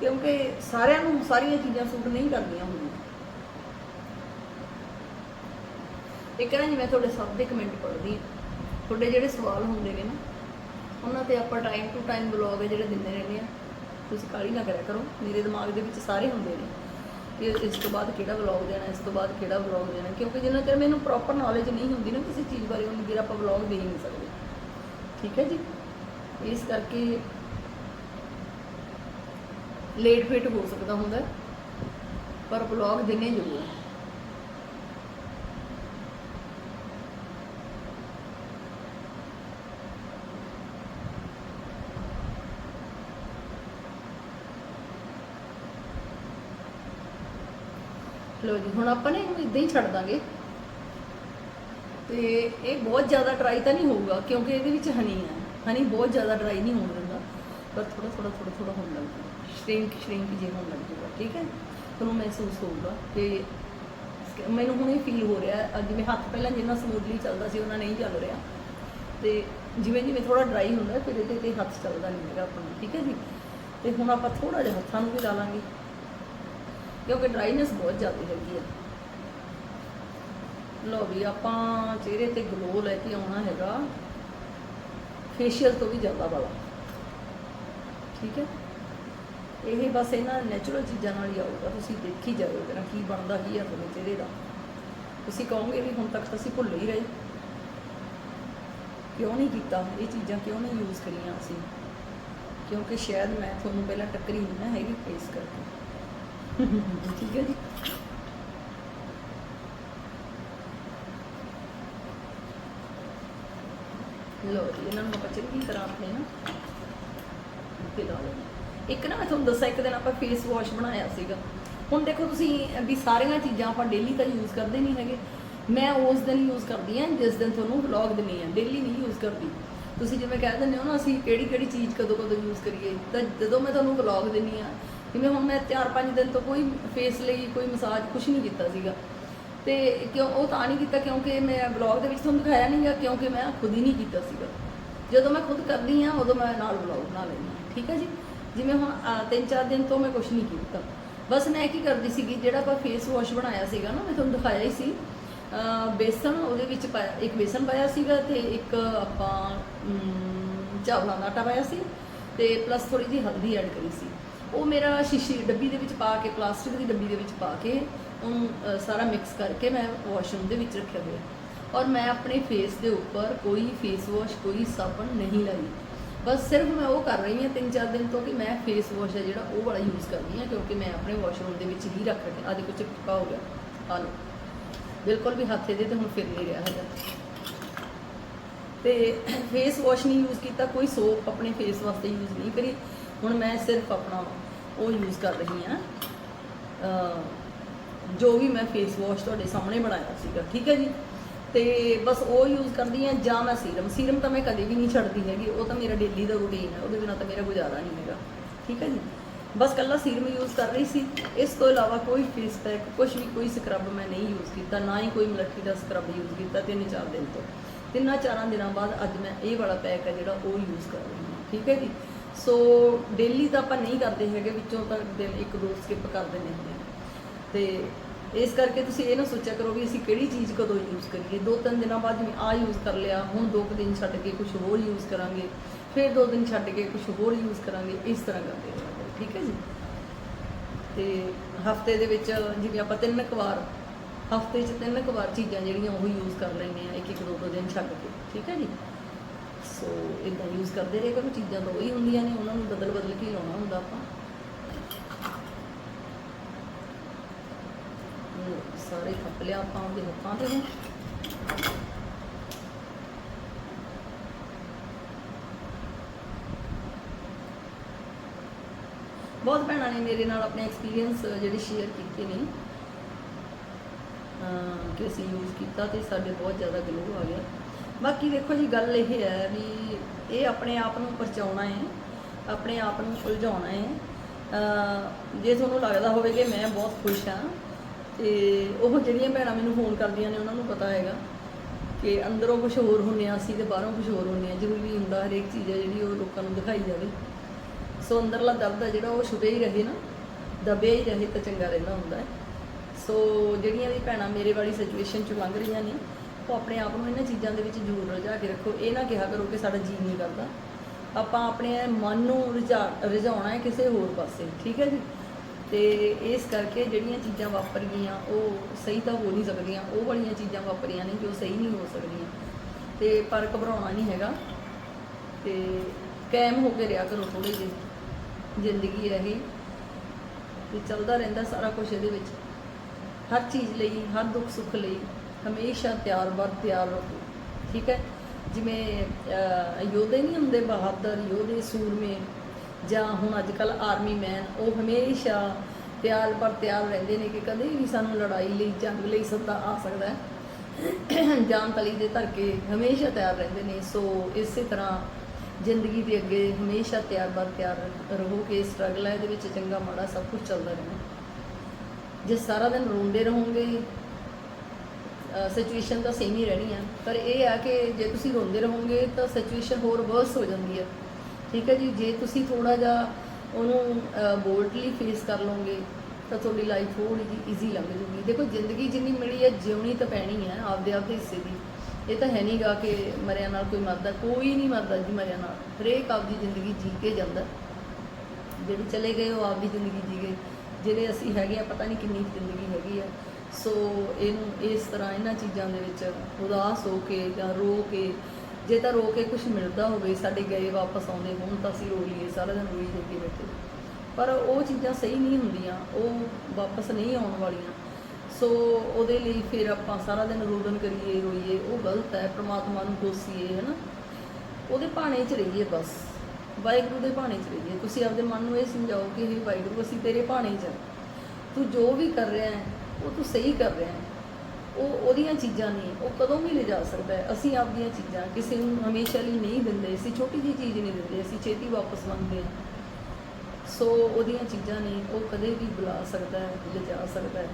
ਕਿਉਂਕਿ ਸਾਰਿਆਂ ਨੂੰ ਸਾਰੀਆਂ ਚੀਜ਼ਾਂ ਸੂਟ ਨਹੀਂ ਕਰਦੀਆਂ ਹੁੰਦੀਆਂ। ਇੱਕ ਨਾ ਜੀ ਮੈਂ ਤੁਹਾਡੇ ਸਭ ਦੇ ਕਮੈਂਟ ਪੜ੍ਹਦੀ ਹਾਂ। ਤੁਹਾਡੇ ਜਿਹੜੇ ਸਵਾਲ ਹੁੰਦੇ ਨੇ ਨਾ ਉਹਨਾਂ ਤੇ ਆਪਾਂ ਟਾਈਮ ਟੂ ਟਾਈਮ ਬਲੌਗ ਜਿਹੜੇ ਦਿੰਦੇ ਰਹਿੰਦੇ ਆ। ਤੁਸੀਂ ਕਾਹਲੀ ਨਾ ਕਰਿਆ ਕਰੋ। ਮੇਰੇ ਦਿਮਾਗ ਦੇ ਵਿੱਚ ਸਾਰੇ ਹੁੰਦੇ ਨੇ ਕਿ ਇਸ ਤੋਂ ਬਾਅਦ ਕਿਹੜਾ ਵਲੌਗ ਦੇਣਾ, ਇਸ ਤੋਂ ਬਾਅਦ ਕਿਹੜਾ ਵਲੌਗ ਦੇਣਾ। ਕਿਉਂਕਿ ਜਿੰਨਾ ਚਿਰ ਮੈਨੂੰ ਪ੍ਰੋਪਰ ਨੌਲੇਜ ਨਹੀਂ ਹੁੰਦੀ ਨਾ ਕਿਸੇ ਚੀਜ਼ ਬਾਰੇ ਉਹਨਾਂ ਫਿਰ ਆਪਾਂ ਵਲੌਗ ਦੇ ਹੀ ਨਹੀਂ ਸਕਦੇ। ਠੀਕ ਹੈ ਜੀ? ਇਸ ਕਰਕੇ ਲੇਟ ਫੇਟ ਹੋ ਸਕਦਾ ਹੁੰਦਾ, ਪਰ ਵਲੌਗ ਦੇਣੇ ਜ਼ਰੂਰ। ਲੋ ਜੀ, ਹੁਣ ਆਪਾਂ ਨੇ ਇਹਨੂੰ ਇਦਾਂ ਹੀ ਛੱਡ ਦਾਂਗੇ। ਤੇ ਇਹ ਬਹੁਤ ਜ਼ਿਆਦਾ ਡਰਾਈ ਤਾਂ ਨਹੀਂ ਹੋਊਗਾ, ਕਿਉਂਕਿ ਇਹਦੇ ਵਿੱਚ ਹਨੀ ਹੈ ਹਨੀ ਬਹੁਤ ਜ਼ਿਆਦਾ ਡਰਾਈ ਨਹੀਂ ਹੋਣ ਦਿੰਦਾ, ਪਰ ਥੋੜਾ ਥੋੜਾ ਥੋੜਾ ਥੋੜਾ ਹੋਣ ਲੱਗ ਲੱਗਦਾ ਸ਼ਰਿੰਕ ਸ਼ਰਿੰਕ ਜੇ ਹੋਣ ਲੱਗ ਜੂਗਾ ਠੀਕ ਹੈ? ਤੁਹਾਨੂੰ ਮਹਿਸੂਸ ਹੋਊਗਾ ਕਿ ਮੈਨੂੰ ਹੁਣ ਇਹ ਫੀਲ ਹੋ ਰਿਹਾ ਜਿਵੇਂ ਹੱਥ ਪਹਿਲਾਂ ਜਿੰਨਾ ਸਮੂਥਲੀ ਚੱਲਦਾ ਸੀ, ਉਹਨਾਂ ਨਹੀਂ ਚੱਲ ਰਿਹਾ। ਤੇ ਜਿਵੇਂ ਜਿਵੇਂ ਥੋੜਾ ਡਰਾਈ ਹੁੰਦਾ, ਫਿਰ ਇਹਦੇ ਤੇ ਹੱਥ ਚੱਲਦਾ ਨਹੀਂ ਹੈਗਾ ਆਪਣਾ ਠੀਕ ਹੈ ਜੀ? ਤੇ ਹੁਣ ਆਪਾਂ ਥੋੜਾ ਜਿਹਾ ਹੱਥਾਂ ਨੂੰ ਵੀ ਲਾ ਲਾਂਗੇ। ਕਿਉਂਕਿ ਡਰਾਈਨੈਸ ਬਹੁਤ ਜ਼ਿਆਦਾ ਹੈਗੀ ਆ। ਲੋ ਵੀ ਆਪਾਂ ਚਿਹਰੇ ਤੇ ਗਲੋ ਲੈ ਕੇ ਆਉਣਾ ਹੈਗਾ। ਫੇਸ਼ੀਅਲ ਤੋਂ ਵੀ ਜ਼ਿਆਦਾ ਵਾਲਾ। ਠੀਕ ਹੈ? ਇਹ ਬਸ ਇਹਨਾਂ ਨੈਚੁਰਲ ਚੀਜ਼ਾਂ ਨਾਲ ਹੀ ਆਊਗਾ। ਤੁਸੀਂ ਦੇਖੀ ਜਾਇਓ ਕਿ ਕੀ ਬਣਦਾ, ਕੀ ਆ ਤੁਹਾਡੇ ਚਿਹਰੇ ਦਾ। ਤੁਸੀਂ ਕਹੋਗੇ ਵੀ ਹੁਣ ਤੱਕ ਤਾਂ ਅਸੀਂ ਭੁੱਲ ਹੀ ਰਹੇ। ਕਿਉਂ ਨਹੀਂ ਕੀਤਾ? ਇਹ ਚੀਜ਼ਾਂ ਕਿਉਂ ਨਹੀਂ ਯੂਜ਼ ਕਰੀਆਂ ਅਸੀਂ? ਕਿਉਂਕਿ ਸ਼ਾਇਦ ਮੈਂ ਤੁਹਾਨੂੰ ਪਹਿਲਾਂ ਟੱਕਰੀ ਨਹੀਂ ਨਾ ਹੈਗੀ ਫੇਸ ਕਰਕੇ। ਠੀਕ ਹੈ ਜੀ ਲੋ ਇਹਨਾਂ ਨੂੰ ਆਪਾਂ ਚੰਗੀ ਤਰ੍ਹਾਂ ਆਪਣੇ ਨਾ ਤੇ ਲੈਣਾ ਇੱਕ ਨਾ ਮੈਂ ਤੁਹਾਨੂੰ ਦੱਸਾਂ, ਇੱਕ ਦਿਨ ਆਪਾਂ ਫੇਸ ਵਾਸ਼ ਬਣਾਇਆ ਸੀਗਾ। ਹੁਣ ਦੇਖੋ ਤੁਸੀਂ, ਵੀ ਸਾਰੀਆਂ ਚੀਜ਼ਾਂ ਆਪਾਂ ਡੇਲੀ ਤਾਂ ਯੂਜ਼ ਕਰਦੇ ਨਹੀਂ ਹੈਗੇ। ਮੈਂ ਉਸ ਦਿਨ ਯੂਜ਼ ਕਰਦੀ ਹਾਂ, ਜਿਸ ਦਿਨ ਤੁਹਾਨੂੰ ਵਲੌਗ ਦਿੰਨੀ ਆ ਡੇਲੀ ਨਹੀਂ ਯੂਜ਼ ਕਰਦੀ। ਤੁਸੀਂ ਜਿਵੇਂ ਕਹਿ ਦਿੰਦੇ ਹੋ ਨਾ, ਅਸੀਂ ਕਿਹੜੀ ਕਿਹੜੀ ਚੀਜ਼ ਕਦੋਂ ਕਦੋਂ ਯੂਜ਼ ਕਰੀਏ। ਤਾਂ ਜਦੋਂ ਮੈਂ ਤੁਹਾਨੂੰ ਵਲੌਗ ਦਿੰਨੀ ਆ ਜਿਵੇਂ ਹੁਣ ਮੈਂ 4-5 ਦਿਨ ਤੋਂ ਕੋਈ ਫੇਸ ਲਈ ਕੋਈ ਮਸਾਜ ਕੁਝ ਨਹੀਂ ਕੀਤਾ ਸੀਗਾ। ਤੇ ਕਿਉਂ ਉਹ ਤਾਂ ਨਹੀਂ ਕੀਤਾ ਕਿਉਂਕਿ ਮੈਂ ਵਲੌਗ ਦੇ ਵਿੱਚ ਤੁਹਾਨੂੰ ਦਿਖਾਇਆ ਨਹੀਂਗਾ ਕਿਉਂਕਿ ਮੈਂ ਖੁਦ ਹੀ ਨਹੀਂ ਕੀਤਾ ਸੀਗਾ। ਜਦੋਂ ਮੈਂ ਖੁਦ ਕਰਦੀ ਆ ਉਦੋਂ ਮੈਂ ਨਾਲ ਵਲੌਗ ਬਣਾ ਲੈਂਦੀ ਹਾਂ ਠੀਕ ਹੈ ਜੀ? ਜਿਵੇਂ ਹੁਣ ਅਹ, ਤਿੰਨ ਚਾਰ ਦਿਨ ਤੋਂ ਮੈਂ ਕੁਝ ਨਹੀਂ ਕੀਤਾ। ਬਸ ਮੈਂ ਕੀ ਕਰਦੀ ਸੀਗੀ ਜਿਹੜਾ ਆਪਾਂ ਫੇਸ ਵਾਸ਼ ਬਣਾਇਆ ਸੀਗਾ ਨਾ ਮੈਂ ਤੁਹਾਨੂੰ ਦਿਖਾਇਆ ਹੀ ਸੀ। ਅਹ, ਬੇਸਣ ਉਹਦੇ ਵਿੱਚ ਪਾਇਆ ਇੱਕ ਬੇਸਣ ਪਾਇਆ ਸੀਗਾ ਤੇ ਇੱਕ ਆਪਾਂ ਅਮ, ਚਾਵਲਾਂ ਦਾ ਆਟਾ ਪਾਇਆ ਸੀ। ਤੇ ਪਲੱਸ ਥੋੜੀ ਜਿਹੀ ਹਲਦੀ ਐਡ ਕਰੀ ਸੀ। ਉਹ ਮੇਰਾ ਸ਼ੀਸ਼ੀ ਡੱਬੀ ਦੇ ਵਿੱਚ ਪਾ ਕੇ, ਪਲਾਸਟਿਕ ਦੀ ਡੱਬੀ ਦੇ ਵਿੱਚ ਪਾ ਕੇ, ਉਹਨੂੰ ਸਾਰਾ ਮਿਕਸ ਕਰਕੇ ਮੈਂ ਵਾਸ਼ਰੂਮ ਦੇ ਵਿੱਚ ਰੱਖਿਆ ਹੋਇਆ। ਔਰ ਮੈਂ ਆਪਣੇ ਫੇਸ ਦੇ ਉੱਪਰ ਕੋਈ ਫੇਸ ਵਾਸ਼ ਕੋਈ ਸਾਬਣ ਨਹੀਂ ਲਾਈ। ਬਸ ਸਿਰਫ ਮੈਂ ਉਹ ਕਰ ਰਹੀ ਹਾਂ ਤਿੰਨ ਚਾਰ ਦਿਨ ਤੋਂ ਕਿ ਮੈਂ ਫੇਸ ਵਾਸ਼ ਹੈ ਜਿਹੜਾ ਉਹ ਵਾਲਾ ਯੂਜ਼ ਕਰਦੀ ਹਾਂ, ਕਿਉਂਕਿ ਮੈਂ ਆਪਣੇ ਵਾਸ਼ਰੂਮ ਦੇ ਵਿੱਚ ਹੀ ਰੱਖ ਰੱਖਿਆ। ਆਦੇ ਕੁਝ ਚਿਪਕਾ ਹੋ ਗਿਆ। ਆ ਲਓ। ਬਿਲਕੁਲ ਵੀ ਹੱਥ ਇਹਦੇ ਤੇ ਹੁਣ ਫਿਰ ਨਹੀਂ ਰਿਹਾ ਹੈਗਾ। ਤੇ ਫੇਸ ਵਾਸ਼ ਨਹੀਂ ਯੂਜ਼ ਕੀਤਾ, ਕੋਈ ਸੋਪ ਆਪਣੇ ਫੇਸ ਵਾਸਤੇ ਯੂਜ਼ ਨਹੀਂ ਕਰੀ। ਹੁਣ ਮੈਂ ਸਿਰਫ ਆਪਣਾ ਉਹ ਯੂਜ਼ ਕਰ ਰਹੀ ਹਾਂ ਜੋ ਵੀ ਮੈਂ ਫੇਸ ਵਾਸ਼ ਤੁਹਾਡੇ ਸਾਹਮਣੇ ਬਣਾਇਆ ਸੀਗਾ, ਠੀਕ ਹੈ ਜੀ? ਤੇ ਬਸ ਉਹ ਯੂਜ਼ ਕਰਦੀ ਹਾਂ ਜਾਂ ਮੈਂ ਸੀਰਮ ਸੀਰਮ ਤਾਂ ਮੈਂ ਕਦੇ ਵੀ ਨਹੀਂ ਛੱਡਦੀ ਹੈਗੀ, ਉਹ ਤਾਂ ਮੇਰਾ ਡੇਲੀ ਦਾ ਰੂਟੀਨ ਹੈ, ਉਹਦੇ ਬਿਨਾਂ ਤਾਂ ਮੇਰਾ ਗੁਜ਼ਾਰਾ ਨਹੀਂ ਹੈਗਾ, ਠੀਕ ਹੈ ਜੀ? ਬਸ ਕੱਲਾ ਸੀਰਮ ਯੂਜ਼ ਕਰ ਰਹੀ ਸੀ, ਇਸ ਤੋਂ ਇਲਾਵਾ ਕੋਈ ਫੇਸ ਪੈਕ ਕੁਝ ਵੀ ਕੋਈ ਸਕਰਬ ਮੈਂ ਨਹੀਂ ਯੂਜ਼ ਕੀਤਾ, ਨਾ ਹੀ ਕੋਈ ਮਲੱਠੀ ਦਾ ਸਕਰਬ ਯੂਜ਼ ਕੀਤਾ ਤਿੰਨ ਚਾਰ ਦਿਨ ਤੋਂ। ਤਿੰਨਾਂ ਚਾਰਾਂ ਦਿਨਾਂ ਬਾਅਦ ਅੱਜ ਮੈਂ ਇਹ ਵਾਲਾ ਪੈਕ ਹੈ ਜਿਹੜਾ ਉਹ ਯੂਜ਼ ਕਰ ਰਹੀ ਹਾਂ, ਠੀਕ ਹੈ ਜੀ? ਸੋ ਡੇਲੀ ਤਾਂ ਆਪਾਂ ਨਹੀਂ ਕਰਦੇ ਹੈਗੇ, ਵਿੱਚੋਂ ਤਾਂ ਦਿਨ ਇੱਕ, ਦੋ ਸਕਿਪ ਕਰ ਦਿੰਦੇ ਹੁੰਦੇ ਹਾਂ ਤੇ ਇਸ ਕਰਕੇ ਤੁਸੀਂ ਇਹ ਨਾ ਸੋਚਿਆ ਕਰੋ ਵੀ ਅਸੀਂ ਕਿਹੜੀ ਚੀਜ਼ ਕਦੋਂ ਯੂਜ਼ ਕਰੀਏ। ਦੋ, ਤਿੰਨ ਦਿਨਾਂ ਬਾਅਦ ਜਿਵੇਂ ਆ ਯੂਜ਼ ਕਰ ਲਿਆ, ਹੁਣ ਦੋ ਕੁ ਦਿਨ ਛੱਡ ਕੇ ਕੁਝ ਹੋਰ ਯੂਜ਼ ਕਰਾਂਗੇ, ਫਿਰ ਦੋ ਦਿਨ ਛੱਡ ਕੇ ਕੁਝ ਹੋਰ ਯੂਜ਼ ਕਰਾਂਗੇ, ਇਸ ਤਰ੍ਹਾਂ ਕਰਦੇ ਰਹਾਂਗੇ ਠੀਕ ਹੈ ਜੀ? ਤੇ ਹਫ਼ਤੇ ਦੇ ਵਿੱਚ ਜਿਵੇਂ ਆਪਾਂ ਤਿੰਨ ਕੁ ਵਾਰ, ਹਫ਼ਤੇ 'ਚ ਤਿੰਨ ਕੁ ਵਾਰ ਚੀਜ਼ਾਂ ਜਿਹੜੀਆਂ ਉਹ ਯੂਜ਼ ਕਰ ਲੈਂਦੇ ਆ, ਇੱਕ ਇੱਕ, ਦੋ ਦੋ ਦਿਨ ਛੱਡ ਕੇ। ਠੀਕ ਹੈ ਜੀ? ਸੋ ਇਦਾਂ ਯੂਜ਼ ਕਰਦੇ ਰਹੇ ਕਰੋ ਚੀਜ਼ਾਂ ਤਾਂ ਉਹੀ ਹੁੰਦੀਆਂ ਨੇ, ਉਹਨਾਂ ਨੂੰ ਬਦਲ ਬਦਲ ਕੇ ਲਾਉਣਾ ਹੁੰਦਾ ਆਪਾਂ। ਸਾਰੇ ਖੱਪ ਲਿਆ ਆਪਾਂ ਉਹਦੇ ਹੱਥਾਂ ਤੇ ਨੂੰ। ਬਹੁਤ ਭੈਣਾਂ ਨੇ ਮੇਰੇ ਨਾਲ ਆਪਣੇ ਐਕਸਪੀਰੀਅੰਸ ਜਿਹੜੇ ਸ਼ੇਅਰ ਕੀਤੇ ਨੇ। ਕਿ ਅਸੀਂ ਯੂਜ਼ ਕੀਤਾ ਤੇ ਸਾਡੇ ਬਹੁਤ ਜ਼ਿਆਦਾ ਗਲੋ ਆ ਗਿਆ। ਬਾਕੀ ਦੇਖੋ ਜੀ, ਗੱਲ ਇਹ ਹੈ ਵੀ ਇਹ ਆਪਣੇ ਆਪ ਨੂੰ ਪਰਚਾਉਣਾ ਹੈ, ਆਪਣੇ ਆਪ ਨੂੰ ਉਲਝਾਉਣਾ ਹੈ। ਜੇ ਤੁਹਾਨੂੰ ਲੱਗਦਾ ਹੋਵੇ ਕਿ ਮੈਂ ਬਹੁਤ ਖੁਸ਼ ਹਾਂ, ਤੇ ਉਹ ਜਿਹੜੀਆਂ ਭੈਣਾਂ ਮੈਨੂੰ ਫੋਨ ਕਰਦੀਆਂ ਨੇ, ਉਹਨਾਂ ਨੂੰ ਪਤਾ ਹੈਗਾ ਕਿ ਅੰਦਰੋਂ ਕੁਝ ਹੋਰ ਹੁੰਨੇ ਆ, ਅਸੀਂ ਤੇ ਬਾਹਰੋਂ ਕੁਝ ਹੋਰ ਹੁੰਨੇ ਆ, ਜ਼ਰੂਰੀ ਹੁੰਦਾ ਹਰੇਕ ਚੀਜ਼ ਹੈ ਜਿਹੜੀ ਉਹ ਲੋਕਾਂ ਨੂੰ ਦਿਖਾਈ ਜਾਵੇ। ਸੋ ਅੰਦਰਲਾ ਦਰਦ ਹੈ, ਜਿਹੜਾ ਉਹ ਛੁਪੇ ਹੀ ਰਹੇ ਨਾ ਦਬਿਆ ਹੀ ਰਹੇ ਤਾਂ ਚੰਗਾ ਰਹਿੰਦਾ ਹੁੰਦਾ ਸੋ ਜਿਹੜੀਆਂ ਵੀ ਭੈਣਾਂ ਮੇਰੇ ਵਾਲੀ ਸਿਚੁਏਸ਼ਨ ਚ ਲੰਘ ਰਹੀਆਂ ਨੇ ਉਹ ਆਪਣੇ ਆਪ ਨੂੰ ਇਹਨਾਂ ਚੀਜ਼ਾਂ ਦੇ ਵਿੱਚ ਜ਼ਰੂਰ ਰੁਝਾ ਕੇ ਰੱਖੋ। ਇਹ ਨਾ ਕਿਹਾ ਕਰੋ ਕਿ ਸਾਡਾ ਜੀ ਨਹੀਂ ਕਰਦਾ। ਆਪਾਂ ਆਪਣੇ ਮਨ ਨੂੰ ਰੁਝਾ, ਰੁਝਾਉਣਾ ਹੈ ਕਿਸੇ ਹੋਰ ਪਾਸੇ, ਠੀਕ ਹੈ ਜੀ? ਤੇ ਇਸ ਕਰਕੇ ਜਿਹੜੀਆਂ ਚੀਜ਼ਾਂ ਵਾਪਰ ਗਈਆਂ ਉਹ ਸਹੀ ਤਾਂ ਹੋ ਨਹੀਂ ਸਕਦੀਆਂ। ਉਹ ਵਾਲੀਆਂ ਚੀਜ਼ਾਂ ਵਾਪਰੀਆਂ ਨੇ ਜੋ ਸਹੀ ਨਹੀਂ ਹੋ ਸਕਦੀਆਂ। ਤੇ ਪਰ ਘਬਰਾਉਣਾ ਨਹੀਂ ਹੈਗਾ। ਤੇ ਕਾਇਮ ਹੋ ਕੇ ਰਿਹਾ ਕਰੋ ਥੋੜੀ ਜਿਹੀ। ਜ਼ਿੰਦਗੀ ਹੈ ਇਹ। ਤੇ ਚੱਲਦਾ ਰਹਿੰਦਾ ਸਾਰਾ ਕੁਝ ਇਹਦੇ ਵਿੱਚ। ਹਰ ਚੀਜ਼ ਲਈ, ਹਰ ਦੁੱਖ ਸੁੱਖ ਲਈ। ਹਮੇਸ਼ਾ ਤਿਆਰ ਬਰ ਤਿਆਰ ਰਹੋ, ਠੀਕ ਹੈ? ਜਿਵੇਂ ਯੋਧੇ ਨਹੀਂ ਹੁੰਦੇ ਬਹਾਦਰ, ਯੋਧੇ, ਸੂਰਮੇ ਜਾਂ ਹੁਣ ਅੱਜ ਕੱਲ ਆਰਮੀ ਮੈਨ ਉਹ ਹਮੇਸ਼ਾ ਤਿਆਰ ਪਰ ਤਿਆਰ ਰਹਿੰਦੇ ਨੇ ਕਿ ਕਦੇ ਵੀ ਸਾਨੂੰ ਲੜਾਈ ਲਈ, ਜੰਗ ਲਈ ਸੱਦਾ ਆ ਸਕਦਾ ਹੈ। ਜਾਨ ਤਲੀ ਦੇ ਧਰ ਕੇ ਹਮੇਸ਼ਾ ਤਿਆਰ ਰਹਿੰਦੇ ਨੇ, ਸੋ ਇਸੇ ਤਰ੍ਹਾਂ ਜ਼ਿੰਦਗੀ ਦੇ ਅੱਗੇ ਹਮੇਸ਼ਾ ਤਿਆਰ ਬਰ ਤਿਆਰ ਰਹੋ ਕਿ ਸਟਰਗਲ ਹੈ, ਇਹਦੇ ਵਿੱਚ ਚੰਗਾ ਮਾੜਾ ਸਭ ਕੁਝ ਚੱਲਦਾ ਰਹਿਣਾ। ਜੇ ਸਾਰਾ ਦਿਨ ਰੋਂਦੇ ਰਹੋਗੇ ਸਿਚੁਏਸ਼ਨ ਤਾਂ ਸੇਮ ਹੀ ਰਹਿਣੀ ਆ। ਪਰ ਇਹ ਆ ਕਿ ਜੇ ਤੁਸੀਂ ਰੋਂਦੇ ਰਹੋਗੇ ਤਾਂ ਸਿਚੁਏਸ਼ਨ ਹੋਰ ਵਰਸ ਹੋ ਜਾਂਦੀ ਹੈ ਠੀਕ ਹੈ ਜੀ? ਜੇ ਤੁਸੀਂ ਥੋੜਾ ਜਿਹਾ ਉਹਨੂੰ ਬੋਲਡਲੀ ਫੇਸ ਕਰ ਲਓਗੇ, ਤਾਂ ਤੁਹਾਡੀ ਲਾਈਫ ਥੋੜੀ ਜਿਹੀ ਈਜ਼ੀ ਲੰਘ ਜੂਗੀ। ਦੇਖੋ, ਜ਼ਿੰਦਗੀ ਜਿੰਨੀ ਮਿਲੀ ਹੈ ਜਿਉਣੀ ਤਾਂ ਪੈਣੀ ਹੈ ਆਪਦੇ ਆਪਦੇ ਹਿੱਸੇ ਦੀ। ਇਹ ਤਾਂ ਹੈ ਨਹੀਂਗਾ ਕਿ ਮਰਿਆ ਨਾਲ ਕੋਈ ਮਰਦਾ, ਕੋਈ ਨਹੀਂ ਮਰਦਾ ਜੀ ਮਰਿਆ ਨਾਲ। ਹਰੇਕ ਆਪਦੀ ਜ਼ਿੰਦਗੀ ਜੀ ਕੇ ਜਾਂਦਾ। ਜਿਹੜੇ ਚਲੇ ਗਏ, ਉਹ ਆਪਦੀ ਜ਼ਿੰਦਗੀ ਜੀ ਗਏ। ਜਿਹੜੇ ਅਸੀਂ ਹੈਗੇ ਆ, ਪਤਾ ਨਹੀਂ ਕਿੰਨੀ ਜ਼ਿੰਦਗੀ ਹੈਗੀ ਆ। ਸੋ ਇਹਨੂੰ ਇਸ ਤਰ੍ਹਾਂ ਇਹਨਾਂ ਚੀਜ਼ਾਂ ਦੇ ਵਿੱਚ ਉਦਾਸ ਹੋ ਕੇ ਜਾਂ ਰੋ ਕੇ, ਜੇ ਤਾਂ ਰੋ ਕੇ ਕੁਝ ਮਿਲਦਾ ਹੋਵੇ, ਸਾਡੇ ਗਏ ਵਾਪਸ ਆਉਂਦੇ ਹੋਣ ਤਾਂ ਅਸੀਂ ਰੋ ਲਈਏ, ਸਾਰਾ ਦਿਨ ਰੋਈ ਦੇ ਕੇ ਬੈਠੇ। ਪਰ ਉਹ ਚੀਜ਼ਾਂ ਸਹੀ ਨਹੀਂ ਹੁੰਦੀਆਂ, ਉਹ ਵਾਪਸ ਨਹੀਂ ਆਉਣ ਵਾਲੀਆਂ। ਸੋ ਉਹਦੇ ਲਈ ਫਿਰ ਆਪਾਂ ਸਾਰਾ ਦਿਨ ਰੋਦਨ ਕਰੀਏ, ਰੋਈਏ, ਉਹ ਗਲਤ ਹੈ, ਪ੍ਰਮਾਤਮਾ ਨੂੰ ਕੋਸੀਏ ਹੈ ਨਾ ਉਹਦੇ ਭਾਣੇ 'ਚ ਰਹੀਏ ਬਸ, ਵਾਹਿਗੁਰੂ ਦੇ ਭਾਣੇ 'ਚ ਰਹੀਏ। ਤੁਸੀਂ ਆਪਦੇ ਮਨ ਨੂੰ ਇਹ ਸਮਝਾਓ ਕਿ ਇਹ ਵਾਹਿਗੁਰੂ, ਅਸੀਂ ਤੇਰੇ ਭਾਣੇ 'ਚ ਤੂੰ ਜੋ ਵੀ ਕਰ ਰਿਹਾ ਹੈ ਉਹ ਤੂੰ ਸਹੀ ਕਰ ਰਿਹਾ ਉਹ ਉਹਦੀਆਂ ਚੀਜ਼ਾਂ ਨਹੀਂ ਉਹ ਕਦੋਂ ਵੀ ਲਿਜਾ ਸਕਦਾ ਹੈ। ਅਸੀਂ ਆਪਦੀਆਂ ਚੀਜ਼ਾਂ ਕਿਸੇ ਨੂੰ ਹਮੇਸ਼ਾ ਲਈ ਨਹੀਂ ਦਿੰਦੇ। ਅਸੀਂ ਛੋਟੀ ਜਿਹੀ ਚੀਜ਼ ਨਹੀਂ ਦਿੰਦੇ। ਅਸੀਂ ਛੇਤੀ ਵਾਪਸ ਮੰਗਦੇ ਹਾਂ। ਸੋ ਉਹਦੀਆਂ ਚੀਜ਼ਾਂ ਨਹੀਂ ਉਹ ਕਦੇ ਵੀ ਬੁਲਾ ਸਕਦਾ ਹੈ ਲਿਜਾ ਸਕਦਾ ਹੈ।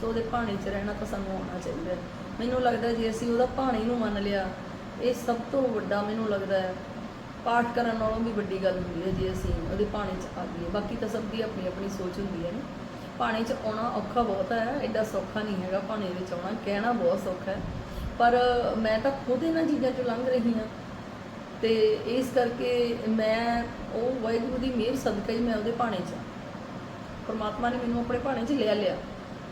ਸੋ ਉਹਦੇ ਭਾਣੇ 'ਚ ਰਹਿਣਾ ਤਾਂ ਸਾਨੂੰ ਆਉਣਾ ਚਾਹੀਦਾ ਹੈ। ਮੈਨੂੰ ਲੱਗਦਾ ਜੇ ਅਸੀਂ ਉਹਦਾ ਭਾਣੇ ਨੂੰ ਮੰਨ ਲਿਆ, ਇਹ ਸਭ ਤੋਂ ਵੱਡਾ ਮੈਨੂੰ ਲੱਗਦਾ ਹੈ, ਪਾਠ ਕਰਨ ਨਾਲੋਂ ਵੀ ਵੱਡੀ ਗੱਲ ਹੁੰਦੀ ਹੈ ਜੇ ਅਸੀਂ ਉਹਦੇ ਭਾਣੇ 'ਚ ਆ ਗਏ। ਬਾਕੀ ਤਾਂ ਸਭ ਦੀ ਆਪਣੀ ਆਪਣੀ ਸੋਚ ਹੁੰਦੀ ਹੈ ਨਾ। ਭਾਣੇ 'ਚ ਆਉਣਾ ਔਖਾ ਬਹੁਤ ਹੈ ਐਡਾ ਸੌਖਾ ਨਹੀਂ ਹੈਗਾ ਭਾਣੇ ਵਿੱਚ ਆਉਣਾ, ਕਹਿਣਾ ਬਹੁਤ ਸੌਖਾ ਹੈ। ਪਰ ਮੈਂ ਤਾਂ ਖੁਦ ਇਹਨਾਂ ਚੀਜ਼ਾਂ 'ਚੋਂ ਲੰਘ ਰਹੀ ਹਾਂ। ਤੇ ਇਸ ਕਰਕੇ ਮੈਂ, ਉਹ ਵਾਹਿਗੁਰੂ ਦੀ ਮਿਹਰ ਸਦਕਾ ਹੀ ਮੈਂ ਉਹਦੇ ਭਾਣੇ 'ਚ। ਹਾਂ। ਪਰਮਾਤਮਾ ਨੇ ਮੈਨੂੰ ਆਪਣੇ ਭਾਣੇ 'ਚ ਲੈ ਲਿਆ।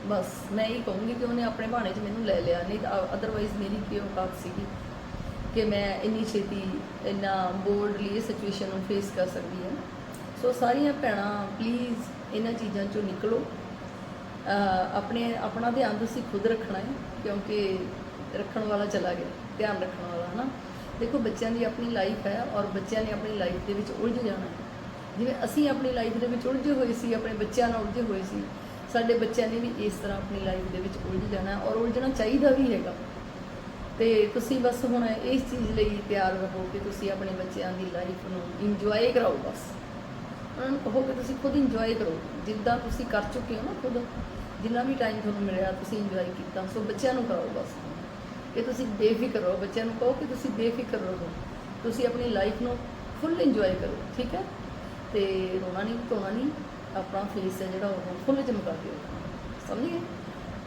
ਬਸ, ਮੈਂ ਇਹ ਕਹੂੰਗੀ ਕਿ ਉਹਨੇ ਆਪਣੇ ਭਾਣੇ 'ਚ ਮੈਨੂੰ ਲੈ ਲਿਆ। ਨਹੀਂ ਤਾਂ ਅਦਰਵਾਈਜ਼ ਮੇਰੀ ਕੀ ਔਕਾਤ ਸੀਗੀ ਕਿ ਮੈਂ ਇੰਨੀ ਛੇਤੀ ਇੰਨਾ ਬੋਲਡਲੀ ਇਹ ਸਿਚੁਏਸ਼ਨ ਨੂੰ ਫੇਸ ਕਰ ਸਕਦੀ ਹਾਂ। ਸੋ ਸਾਰੀਆਂ ਭੈਣਾਂ ਪਲੀਜ਼ ਇਹਨਾਂ ਚੀਜ਼ਾਂ 'ਚੋਂ ਨਿਕਲੋ। ਆਪਣੇ, ਆਪਣਾ ਧਿਆਨ ਤੁਸੀਂ ਖੁਦ ਰੱਖਣਾ ਹੈ, ਕਿਉਂਕਿ ਰੱਖਣ ਵਾਲਾ ਚਲਾ ਗਿਆ, ਧਿਆਨ ਰੱਖਣ ਵਾਲਾ, ਹਨਾ? ਦੇਖੋ, ਬੱਚਿਆਂ ਦੀ ਆਪਣੀ ਲਾਈਫ ਹੈ ਔਰ ਬੱਚਿਆਂ ਨੇ ਆਪਣੀ ਲਾਈਫ ਦੇ ਵਿੱਚ ਉਲਝ ਜਾਣਾ ਜਿਵੇਂ ਅਸੀਂ ਆਪਣੀ ਲਾਈਫ ਦੇ ਵਿੱਚ ਉਲਝੇ ਹੋਏ ਸੀ, ਆਪਣੇ ਬੱਚਿਆਂ ਨਾਲ ਉਲਝੇ ਹੋਏ ਸੀ, ਸਾਡੇ ਬੱਚਿਆਂ ਨੇ ਵੀ ਇਸ ਤਰ੍ਹਾਂ ਆਪਣੀ ਲਾਈਫ ਦੇ ਵਿੱਚ ਉਲਝ ਜਾਣਾ ਔਰ ਉਲਝਣਾ ਚਾਹੀਦਾ ਵੀ ਹੈਗਾ। ਤੇ ਤੁਸੀਂ ਬਸ ਹੁਣ ਇਸ ਚੀਜ਼ ਲਈ ਤਿਆਰ ਰਹੋ ਕਿ ਤੁਸੀਂ ਆਪਣੇ ਬੱਚਿਆਂ ਦੀ ਲਾਈਫ ਨੂੰ ਇੰਜੋਏ ਕਰਾਓ ਬਸ। ਉਹਨਾਂ ਨੂੰ ਕਹੋ ਕਿ ਤੁਸੀਂ ਖੁਦ ਇੰਜੋਏ ਕਰੋ। ਜਿੱਦਾਂ ਤੁਸੀਂ ਕਰ ਚੁੱਕੇ ਹੋ ਨਾ ਖੁਦ, ਜਿੰਨਾ ਵੀ ਟਾਈਮ ਤੁਹਾਨੂੰ ਮਿਲਿਆ, ਤੁਸੀਂ ਇੰਜੋਏ ਕੀਤਾ। ਸੋ ਬੱਚਿਆਂ ਨੂੰ ਕਰਾਓ ਬਸ। ਕਿ ਤੁਸੀਂ ਬੇਫਿਕਰ ਰਹੋ। ਬੱਚਿਆਂ ਨੂੰ ਕਹੋ ਕਿ ਤੁਸੀਂ ਬੇਫਿਕਰ ਰਹੋ। ਤੁਸੀਂ ਆਪਣੀ ਲਾਈਫ ਨੂੰ ਫੁੱਲ ਇੰਜੋਏ ਕਰੋ, ਠੀਕ ਹੈ? ਤੇ ਰੋਣਾ ਨਹੀਂ, ਧੋਣਾ ਨਹੀਂ। ਆਪਣਾ ਫੇਸ ਹੈ ਜਿਹੜਾ, ਉਹ ਫੁੱਲ ਚਮਕਾ ਕੇ ਰੱਖਣਾ ਸਮਝ? ਗਏ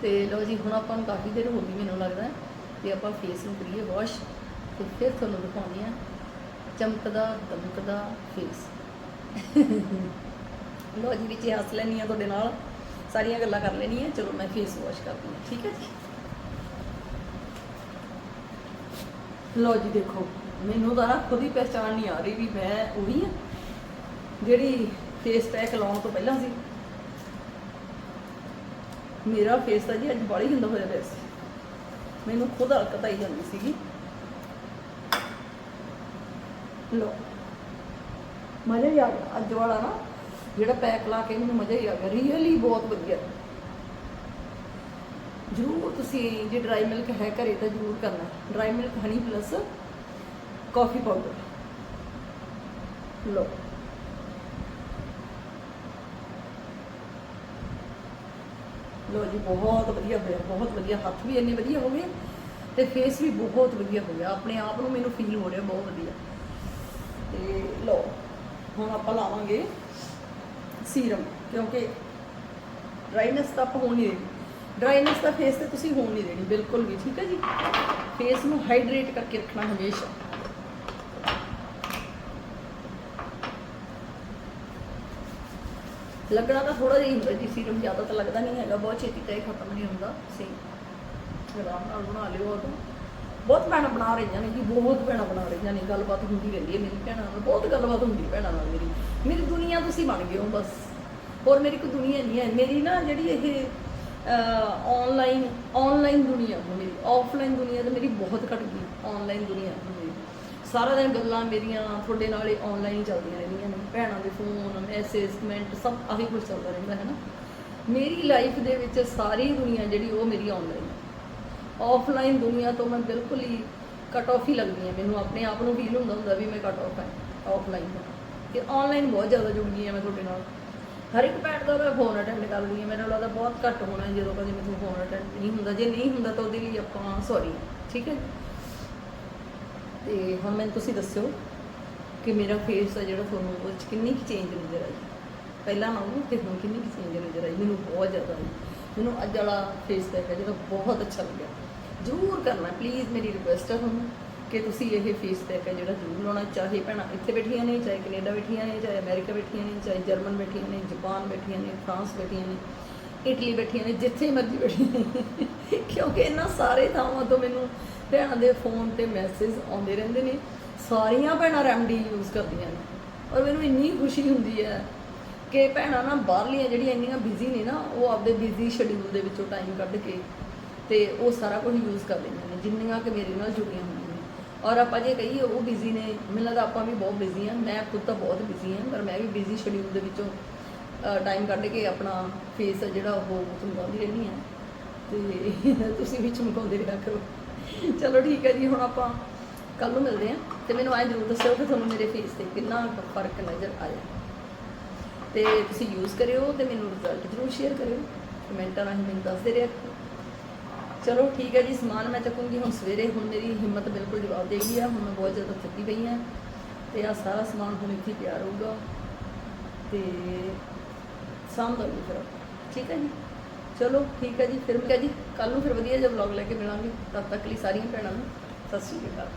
ਤੇ ਲਓ ਜੀ, ਹੁਣ ਆਪਾਂ ਨੂੰ ਕਾਫੀ ਦੇਰ ਹੋ ਗਈ ਮੈਨੂੰ ਲੱਗਦਾ ਹੈ। ਤੇ ਆਪਾਂ ਫੇਸ ਨੂੰ ਕਰੀਏ ਵਾਸ਼ ਤੇ ਫਿਰ ਤੁਹਾਨੂੰ ਦਿਖਾਉਂਦੀ ਆ ਚਮਕਦਾ, ਦਮਕਦਾ ਫੇਸ ਲੋ ਜੀ, ਵਿੱਚ ਹੱਸ ਲੈਣੀ ਆ ਤੁਹਾਡੇ ਨਾਲ। ਸਾਰੀਆਂ ਗੱਲਾਂ ਕਰ ਲੈਣੀਆਂ ਚਲੋ, ਮੈਂ ਫੇਸ ਵਾਸ਼ ਕਰਦੀ ਹਾਂ। ਠੀਕ ਹੈ ਜੀ? ਲੋ ਜੀ, ਦੇਖੋ, ਮੈਨੂੰ ਤਾਂ ਖੁਦ ਹੀ ਪਹਿਚਾਣ ਨਹੀਂ ਆ ਰਹੀ ਵੀ ਮੈਂ ਉਹੀ ਆ ਜਿਹੜੀ ਫੇਸ ਪੈਕ ਲਾਉਣ ਤੋਂ ਪਹਿਲਾਂ ਸੀ। ਮੇਰਾ ਫੇਸ ਤਾਂ ਜੀ ਅੱਜ ਬੜੀ ਹੁੰਦਾ ਹੋਇਆ ਪਿਆ ਸੀ। ਮੈਨੂੰ ਖੁਦ ਹਲਕਤ ਆਈ ਜਾਂਦੀ ਸੀਗੀ। ਲੋ ਮਜ਼ਾ ਹੀ ਆ ਗਿਆ। ਅੱਜ ਵਾਲਾ ਨਾ, ਜਿਹੜਾ ਪੈਕ ਲਾ ਕੇ ਮੈਨੂੰ ਮਜ਼ਾ ਹੀ ਆ ਗਿਆ। ਰੀਅਲੀ ਬਹੁਤ ਵਧੀਆ। ਜਰੂਰ ਤੁਸੀਂ ਜੇ ਡਰਾਈ ਮਿਲਕ ਹੈ ਘਰੇ ਤਾਂ ਜਰੂਰ ਕਰਨਾ। Dry milk honey plus coffee powder ਲੋ ਲੋ ਜੀ, ਬਹੁਤ ਵਧੀਆ ਹੋਇਆ। ਬਹੁਤ ਵਧੀਆ। ਹੱਥ ਵੀ ਇੰਨੇ ਵਧੀਆ ਹੋ ਗਏ ਤੇ ਫੇਸ ਵੀ ਬਹੁਤ ਵਧੀਆ ਹੋ ਗਿਆ। ਆਪਣੇ ਆਪ ਨੂੰ ਮੈਨੂੰ ਫੀਲ ਹੋ ਰਿਹਾ ਬਹੁਤ ਵਧੀਆ। ਤੇ ਲੋ ਹੁਣ ਆਪਾਂ ਲਾਵਾਂਗੇ ਸੀਰਮ, ਕਿਉਂਕਿ ਡਰਾਈਨੈਸ ਤਾਂ ਆਪਾਂ ਹੋਣ ਨਹੀਂ ਦੇਣੀ। ਡਰਾਈਨੈਸ ਤਾਂ ਫੇਸ ਤੇ ਤੁਸੀਂ ਹੋਣ ਨਹੀਂ ਦੇਣੀ, ਬਿਲਕੁਲ ਵੀ, ਠੀਕ ਹੈ ਜੀ? ਫੇਸ ਨੂੰ ਹਾਈਡਰੇਟ ਕਰਕੇ ਰੱਖਣਾ ਹਮੇਸ਼ਾ। ਲੱਗਣਾ ਤਾਂ ਥੋੜਾ ਜਿਹਾ ਹੁੰਦਾ ਜੀ, ਸੀਰਮ ਜ਼ਿਆਦਾ ਤਾਂ ਲੱਗਦਾ ਨਹੀਂ ਹੈਗਾ, ਬਹੁਤ ਛੇਤੀ ਤਾਂ ਇਹ ਖਤਮ ਨਹੀਂ ਹੁੰਦਾ ਸੀ ਆਰਾਮ ਨਾਲ ਬਣਾ ਲਿਓ ਤਾਂ ਬਹੁਤ ਭੈਣਾਂ ਬਣਾ ਰਹੀਆਂ ਨੇ ਜੀ, ਬਹੁਤ ਭੈਣਾਂ ਬਣਾ ਰਹੀਆਂ ਨੇ, ਗੱਲਬਾਤ ਹੁੰਦੀ ਰਹਿੰਦੀ ਹੈ ਮੇਰੀ ਭੈਣਾਂ ਨਾਲ, ਬਹੁਤ ਗੱਲਬਾਤ ਹੁੰਦੀ ਹੈ ਭੈਣਾਂ ਨਾਲ ਮੇਰੀ। ਮੇਰੀ ਦੁਨੀਆ ਤੁਸੀਂ ਬਣ ਗਏ ਹੋ ਬਸ। ਹੋਰ ਮੇਰੀ ਕੋਈ ਦੁਨੀਆ ਨਹੀਂ ਹੈ। ਮੇਰੀ ਨਾ ਜਿਹੜੀ ਇਹ ਆਨਲਾਈਨ ਆਨਲਾਈਨ ਦੁਨੀਆ ਹੋ ਮੇਰੀ ਆਫਲਾਈਨ ਦੁਨੀਆ ਤਾਂ ਮੇਰੀ ਬਹੁਤ ਘਟ ਗਈ ਆਨਲਾਈਨ ਦੁਨੀਆ ਮੇਰੀ। ਸਾਰਾ ਦਿਨ ਗੱਲਾਂ ਮੇਰੀਆਂ ਤੁਹਾਡੇ ਨਾਲ ਹੀ ਆਨਲਾਈਨ ਚੱਲਦੀਆਂ ਰਹਿੰਦੀਆਂ ਨੇ। ਭੈਣਾਂ ਦੇ ਫੋਨ ਮੈਸੇਜ ਕਮੈਂਟ ਸਭ ਆਹੀ ਕੁਝ ਚੱਲਦਾ ਰਹਿੰਦਾ ਹੈ ਨਾ। ਮੇਰੀ ਲਾਈਫ ਦੇ ਵਿੱਚ ਸਾਰੀ ਦੁਨੀਆ ਜਿਹੜੀ ਉਹ ਮੇਰੀ ਆਨਲਾਈਨ ਆਫਲਾਈਨ ਦੁਨੀਆ ਤੋਂ ਮੈਂ ਬਿਲਕੁਲ ਹੀ ਕਟ ਆਫ ਹੀ ਲੱਗਦੀ ਹਾਂ। ਮੈਨੂੰ ਆਪਣੇ ਆਪ ਨੂੰ ਫੀਲ ਹੁੰਦਾ ਹੁੰਦਾ ਵੀ ਮੈਂ ਕਟ ਆਫ ਹਾਂ ਆਫਲਾਈਨ ਹਾਂ। ਤੇ ਆਨਲਾਈਨ ਬਹੁਤ ਜ਼ਿਆਦਾ ਜੁੜ ਗਈ ਹਾਂ ਮੈਂ ਤੁਹਾਡੇ ਨਾਲ। ਹਰ ਇੱਕ ਭੈਣ ਦਾ ਮੈਂ ਫੋਨ ਅਟੈਂਡ ਕਰਦੀ ਹਾਂ। ਮੈਨੂੰ ਲੱਗਦਾ ਬਹੁਤ ਘੱਟ ਹੋਣਾ ਜਦੋਂ ਕਦੇ ਮੈਨੂੰ ਫੋਨ ਅਟੈਂਡ ਨਹੀਂ ਹੁੰਦਾ। ਜੇ ਨਹੀਂ ਹੁੰਦਾ ਤਾਂ ਉਹਦੇ ਲਈ ਆਪਾਂ ਸੌਰੀ ਠੀਕ ਹੈ? ਤੇ ਹੁਣ ਮੈਨੂੰ ਤੁਸੀਂ ਦੱਸਿਓ ਕਿ ਮੇਰਾ ਫੇਸ ਆ ਜਿਹੜਾ ਤੁਹਾਨੂੰ ਉਹ 'ਚ ਕਿੰਨੀ ਕੁ ਚੇਂਜ ਨਜ਼ਰ ਆਈ? ਪਹਿਲਾਂ ਨਾਲੋਂ ਤੇ ਹੁਣ ਕਿੰਨੀ ਕੁ ਚੇਂਜ ਨਜ਼ਰ ਆਈ? ਮੈਨੂੰ ਬਹੁਤ ਜ਼ਿਆਦਾ ਆਈ। ਮੈਨੂੰ ਅੱਜ ਵਾਲਾ ਫੇਸ ਪੈਕ ਹੈ ਜਿਹੜਾ ਬਹੁਤ ਅੱਛਾ ਲੱਗਿਆ। ਜ਼ਰੂਰ ਕਰਨਾ ਪਲੀਜ਼ ਮੇਰੀ ਰਿਕੁਐਸਟ ਹੈ ਤੁਹਾਨੂੰ ਕਿ ਤੁਸੀਂ ਇਹ ਫੇਸ ਪੈਕ ਹੈ ਜਿਹੜਾ ਜ਼ਰੂਰ ਲਾਉਣਾ, ਚਾਹੇ ਭੈਣਾਂ ਇੱਥੇ ਬੈਠੀਆਂ ਨੇ, ਚਾਹੇ ਕੈਨੇਡਾ ਬੈਠੀਆਂ ਨੇ, ਚਾਹੇ ਅਮਰੀਕਾ ਬੈਠੀਆਂ ਨੇ, ਚਾਹੇ ਜਰਮਨ ਬੈਠੀਆਂ ਨੇ, ਜਾਪਾਨ ਬੈਠੀਆਂ ਨੇ, ਫਰਾਂਸ ਬੈਠੀਆਂ ਨੇ, ਇਟਲੀ ਬੈਠੀਆਂ ਨੇ, ਜਿੱਥੇ ਮਰਜ਼ੀ ਬੈਠੀਆਂ ਨੇ। ਕਿਉਂਕਿ ਇਹਨਾਂ ਸਾਰੇ ਥਾਵਾਂ ਤੋਂ ਮੈਨੂੰ ਭੈਣਾਂ ਦੇ ਫੋਨ ਤੇ ਮੈਸੇਜ ਆਉਂਦੇ ਰਹਿੰਦੇ ਨੇ। ਸਾਰੀਆਂ ਭੈਣਾਂ ਰੈਮਡੀ ਯੂਜ਼ ਕਰਦੀਆਂ ਨੇ। ਔਰ ਮੈਨੂੰ ਇੰਨੀ ਖੁਸ਼ੀ ਹੁੰਦੀ ਹੈ ਕਿ ਭੈਣਾਂ ਨਾ ਬਾਹਰਲੀਆਂ ਜਿਹੜੀਆਂ ਇੰਨੀਆਂ ਬਿਜ਼ੀ ਨੇ ਨਾ, ਉਹ ਆਪਦੇ ਬਿਜ਼ੀ ਸ਼ਡਿਊਲ ਦੇ ਵਿੱਚੋਂ ਟਾਈਮ ਕੱਢ ਕੇ ਤੇ ਉਹ ਸਾਰਾ ਕੁਝ ਯੂਜ਼ ਕਰ ਲੈਂਦੀਆਂ ਨੇ, ਜਿੰਨੀਆਂ ਕਿ ਮੇਰੇ ਨਾਲ ਜੁੜੀਆਂ ਹੋਈਆਂ ਨੇ। ਔਰ ਆਪਾਂ ਜੇ ਕਹੀਏ ਉਹ ਬਿਜ਼ੀ ਨੇ, ਮੈਨੂੰ ਲੱਗਦਾ ਆਪਾਂ ਵੀ ਬਹੁਤ ਬਿਜ਼ੀ ਹਾਂ ਮੈਂ ਖੁਦ ਤਾਂ ਬਹੁਤ ਬਿਜ਼ੀ ਹਾਂ ਪਰ ਮੈਂ ਵੀ ਬਿਜ਼ੀ ਸ਼ਡਿਊਲ ਦੇ ਵਿੱਚੋਂ ਟਾਈਮ ਕੱਢ ਕੇ ਆਪਣਾ ਫੇਸ ਜਿਹੜਾ ਉਹ ਚਮਕਾਉਂਦੀ ਰਹਿੰਦੀ ਹਾਂ ਤੇ ਤੁਸੀਂ ਵੀ ਚਮਕਾਉਂਦੇ ਰਿਹਾ ਕਰੋ। ਚਲੋ ਠੀਕ ਹੈ ਜੀ, ਹੁਣ ਆਪਾਂ ਕੱਲ ਨੂੰ ਮਿਲਦੇ ਹਾਂ ਤੇ ਮੈਨੂੰ ਐਂ ਜ਼ਰੂਰ ਦੱਸਿਓ ਕਿ ਤੁਹਾਨੂੰ ਮੇਰੇ ਫੇਸ ਤੇ ਕਿੰਨਾ ਕੁ ਫ਼ਰਕ ਨਜ਼ਰ ਆਇਆ। ਤੇ ਤੁਸੀਂ ਯੂਜ਼ ਕਰਿਓ ਤੇ ਮੈਨੂੰ ਰਿਜ਼ਲਟ ਜ਼ਰੂਰ ਸ਼ੇਅਰ ਕਰਿਓ। ਕਮੈਂਟਾਂ ਰਾਹੀਂ ਮੈਨੂੰ ਦੱਸਦੇ ਰਿਹਾ ਚਲੋ ਠੀਕ ਹੈ ਜੀ, ਸਮਾਨ ਮੈਂ ਚੱਕੂੰਗੀ। ਹੁਣ ਸਵੇਰੇ ਹੁਣ ਮੇਰੀ ਹਿੰਮਤ ਬਿਲਕੁਲ ਜਵਾਬ ਦੇ ਗਈ ਆ। ਹੁਣ ਮੈਂ ਬਹੁਤ ਜ਼ਿਆਦਾ ਥੱਕੀ ਪਈ ਆ। ਤੇ ਆ ਸਾਰਾ ਸਮਾਨ ਹੁਣ ਇੱਥੇ ਹੀ ਪਿਆ ਰਹੂਗਾ ਤੇ ਸਾਂਭ ਲਵਾਂਗੇ ਫਿਰ। ਆਪਾਂ। ਠੀਕ ਹੈ ਜੀ? ਚਲੋ ਠੀਕ ਹੈ ਜੀ। ਫਿਰ ਮੈਂ ਕਿਹਾ ਜੀ ਕੱਲ ਨੂੰ ਫਿਰ ਵਧੀਆ ਜਿਹਾ ਵਲੌਗ ਲੈ ਕੇ ਮਿਲਾਂਗੇ। ਤਦ ਤੱਕ ਲਈ ਸਾਰੀਆਂ ਭੈਣਾਂ ਨੂੰ। ਸਤਿ ਸ਼੍ਰੀ ਅਕਾਲ।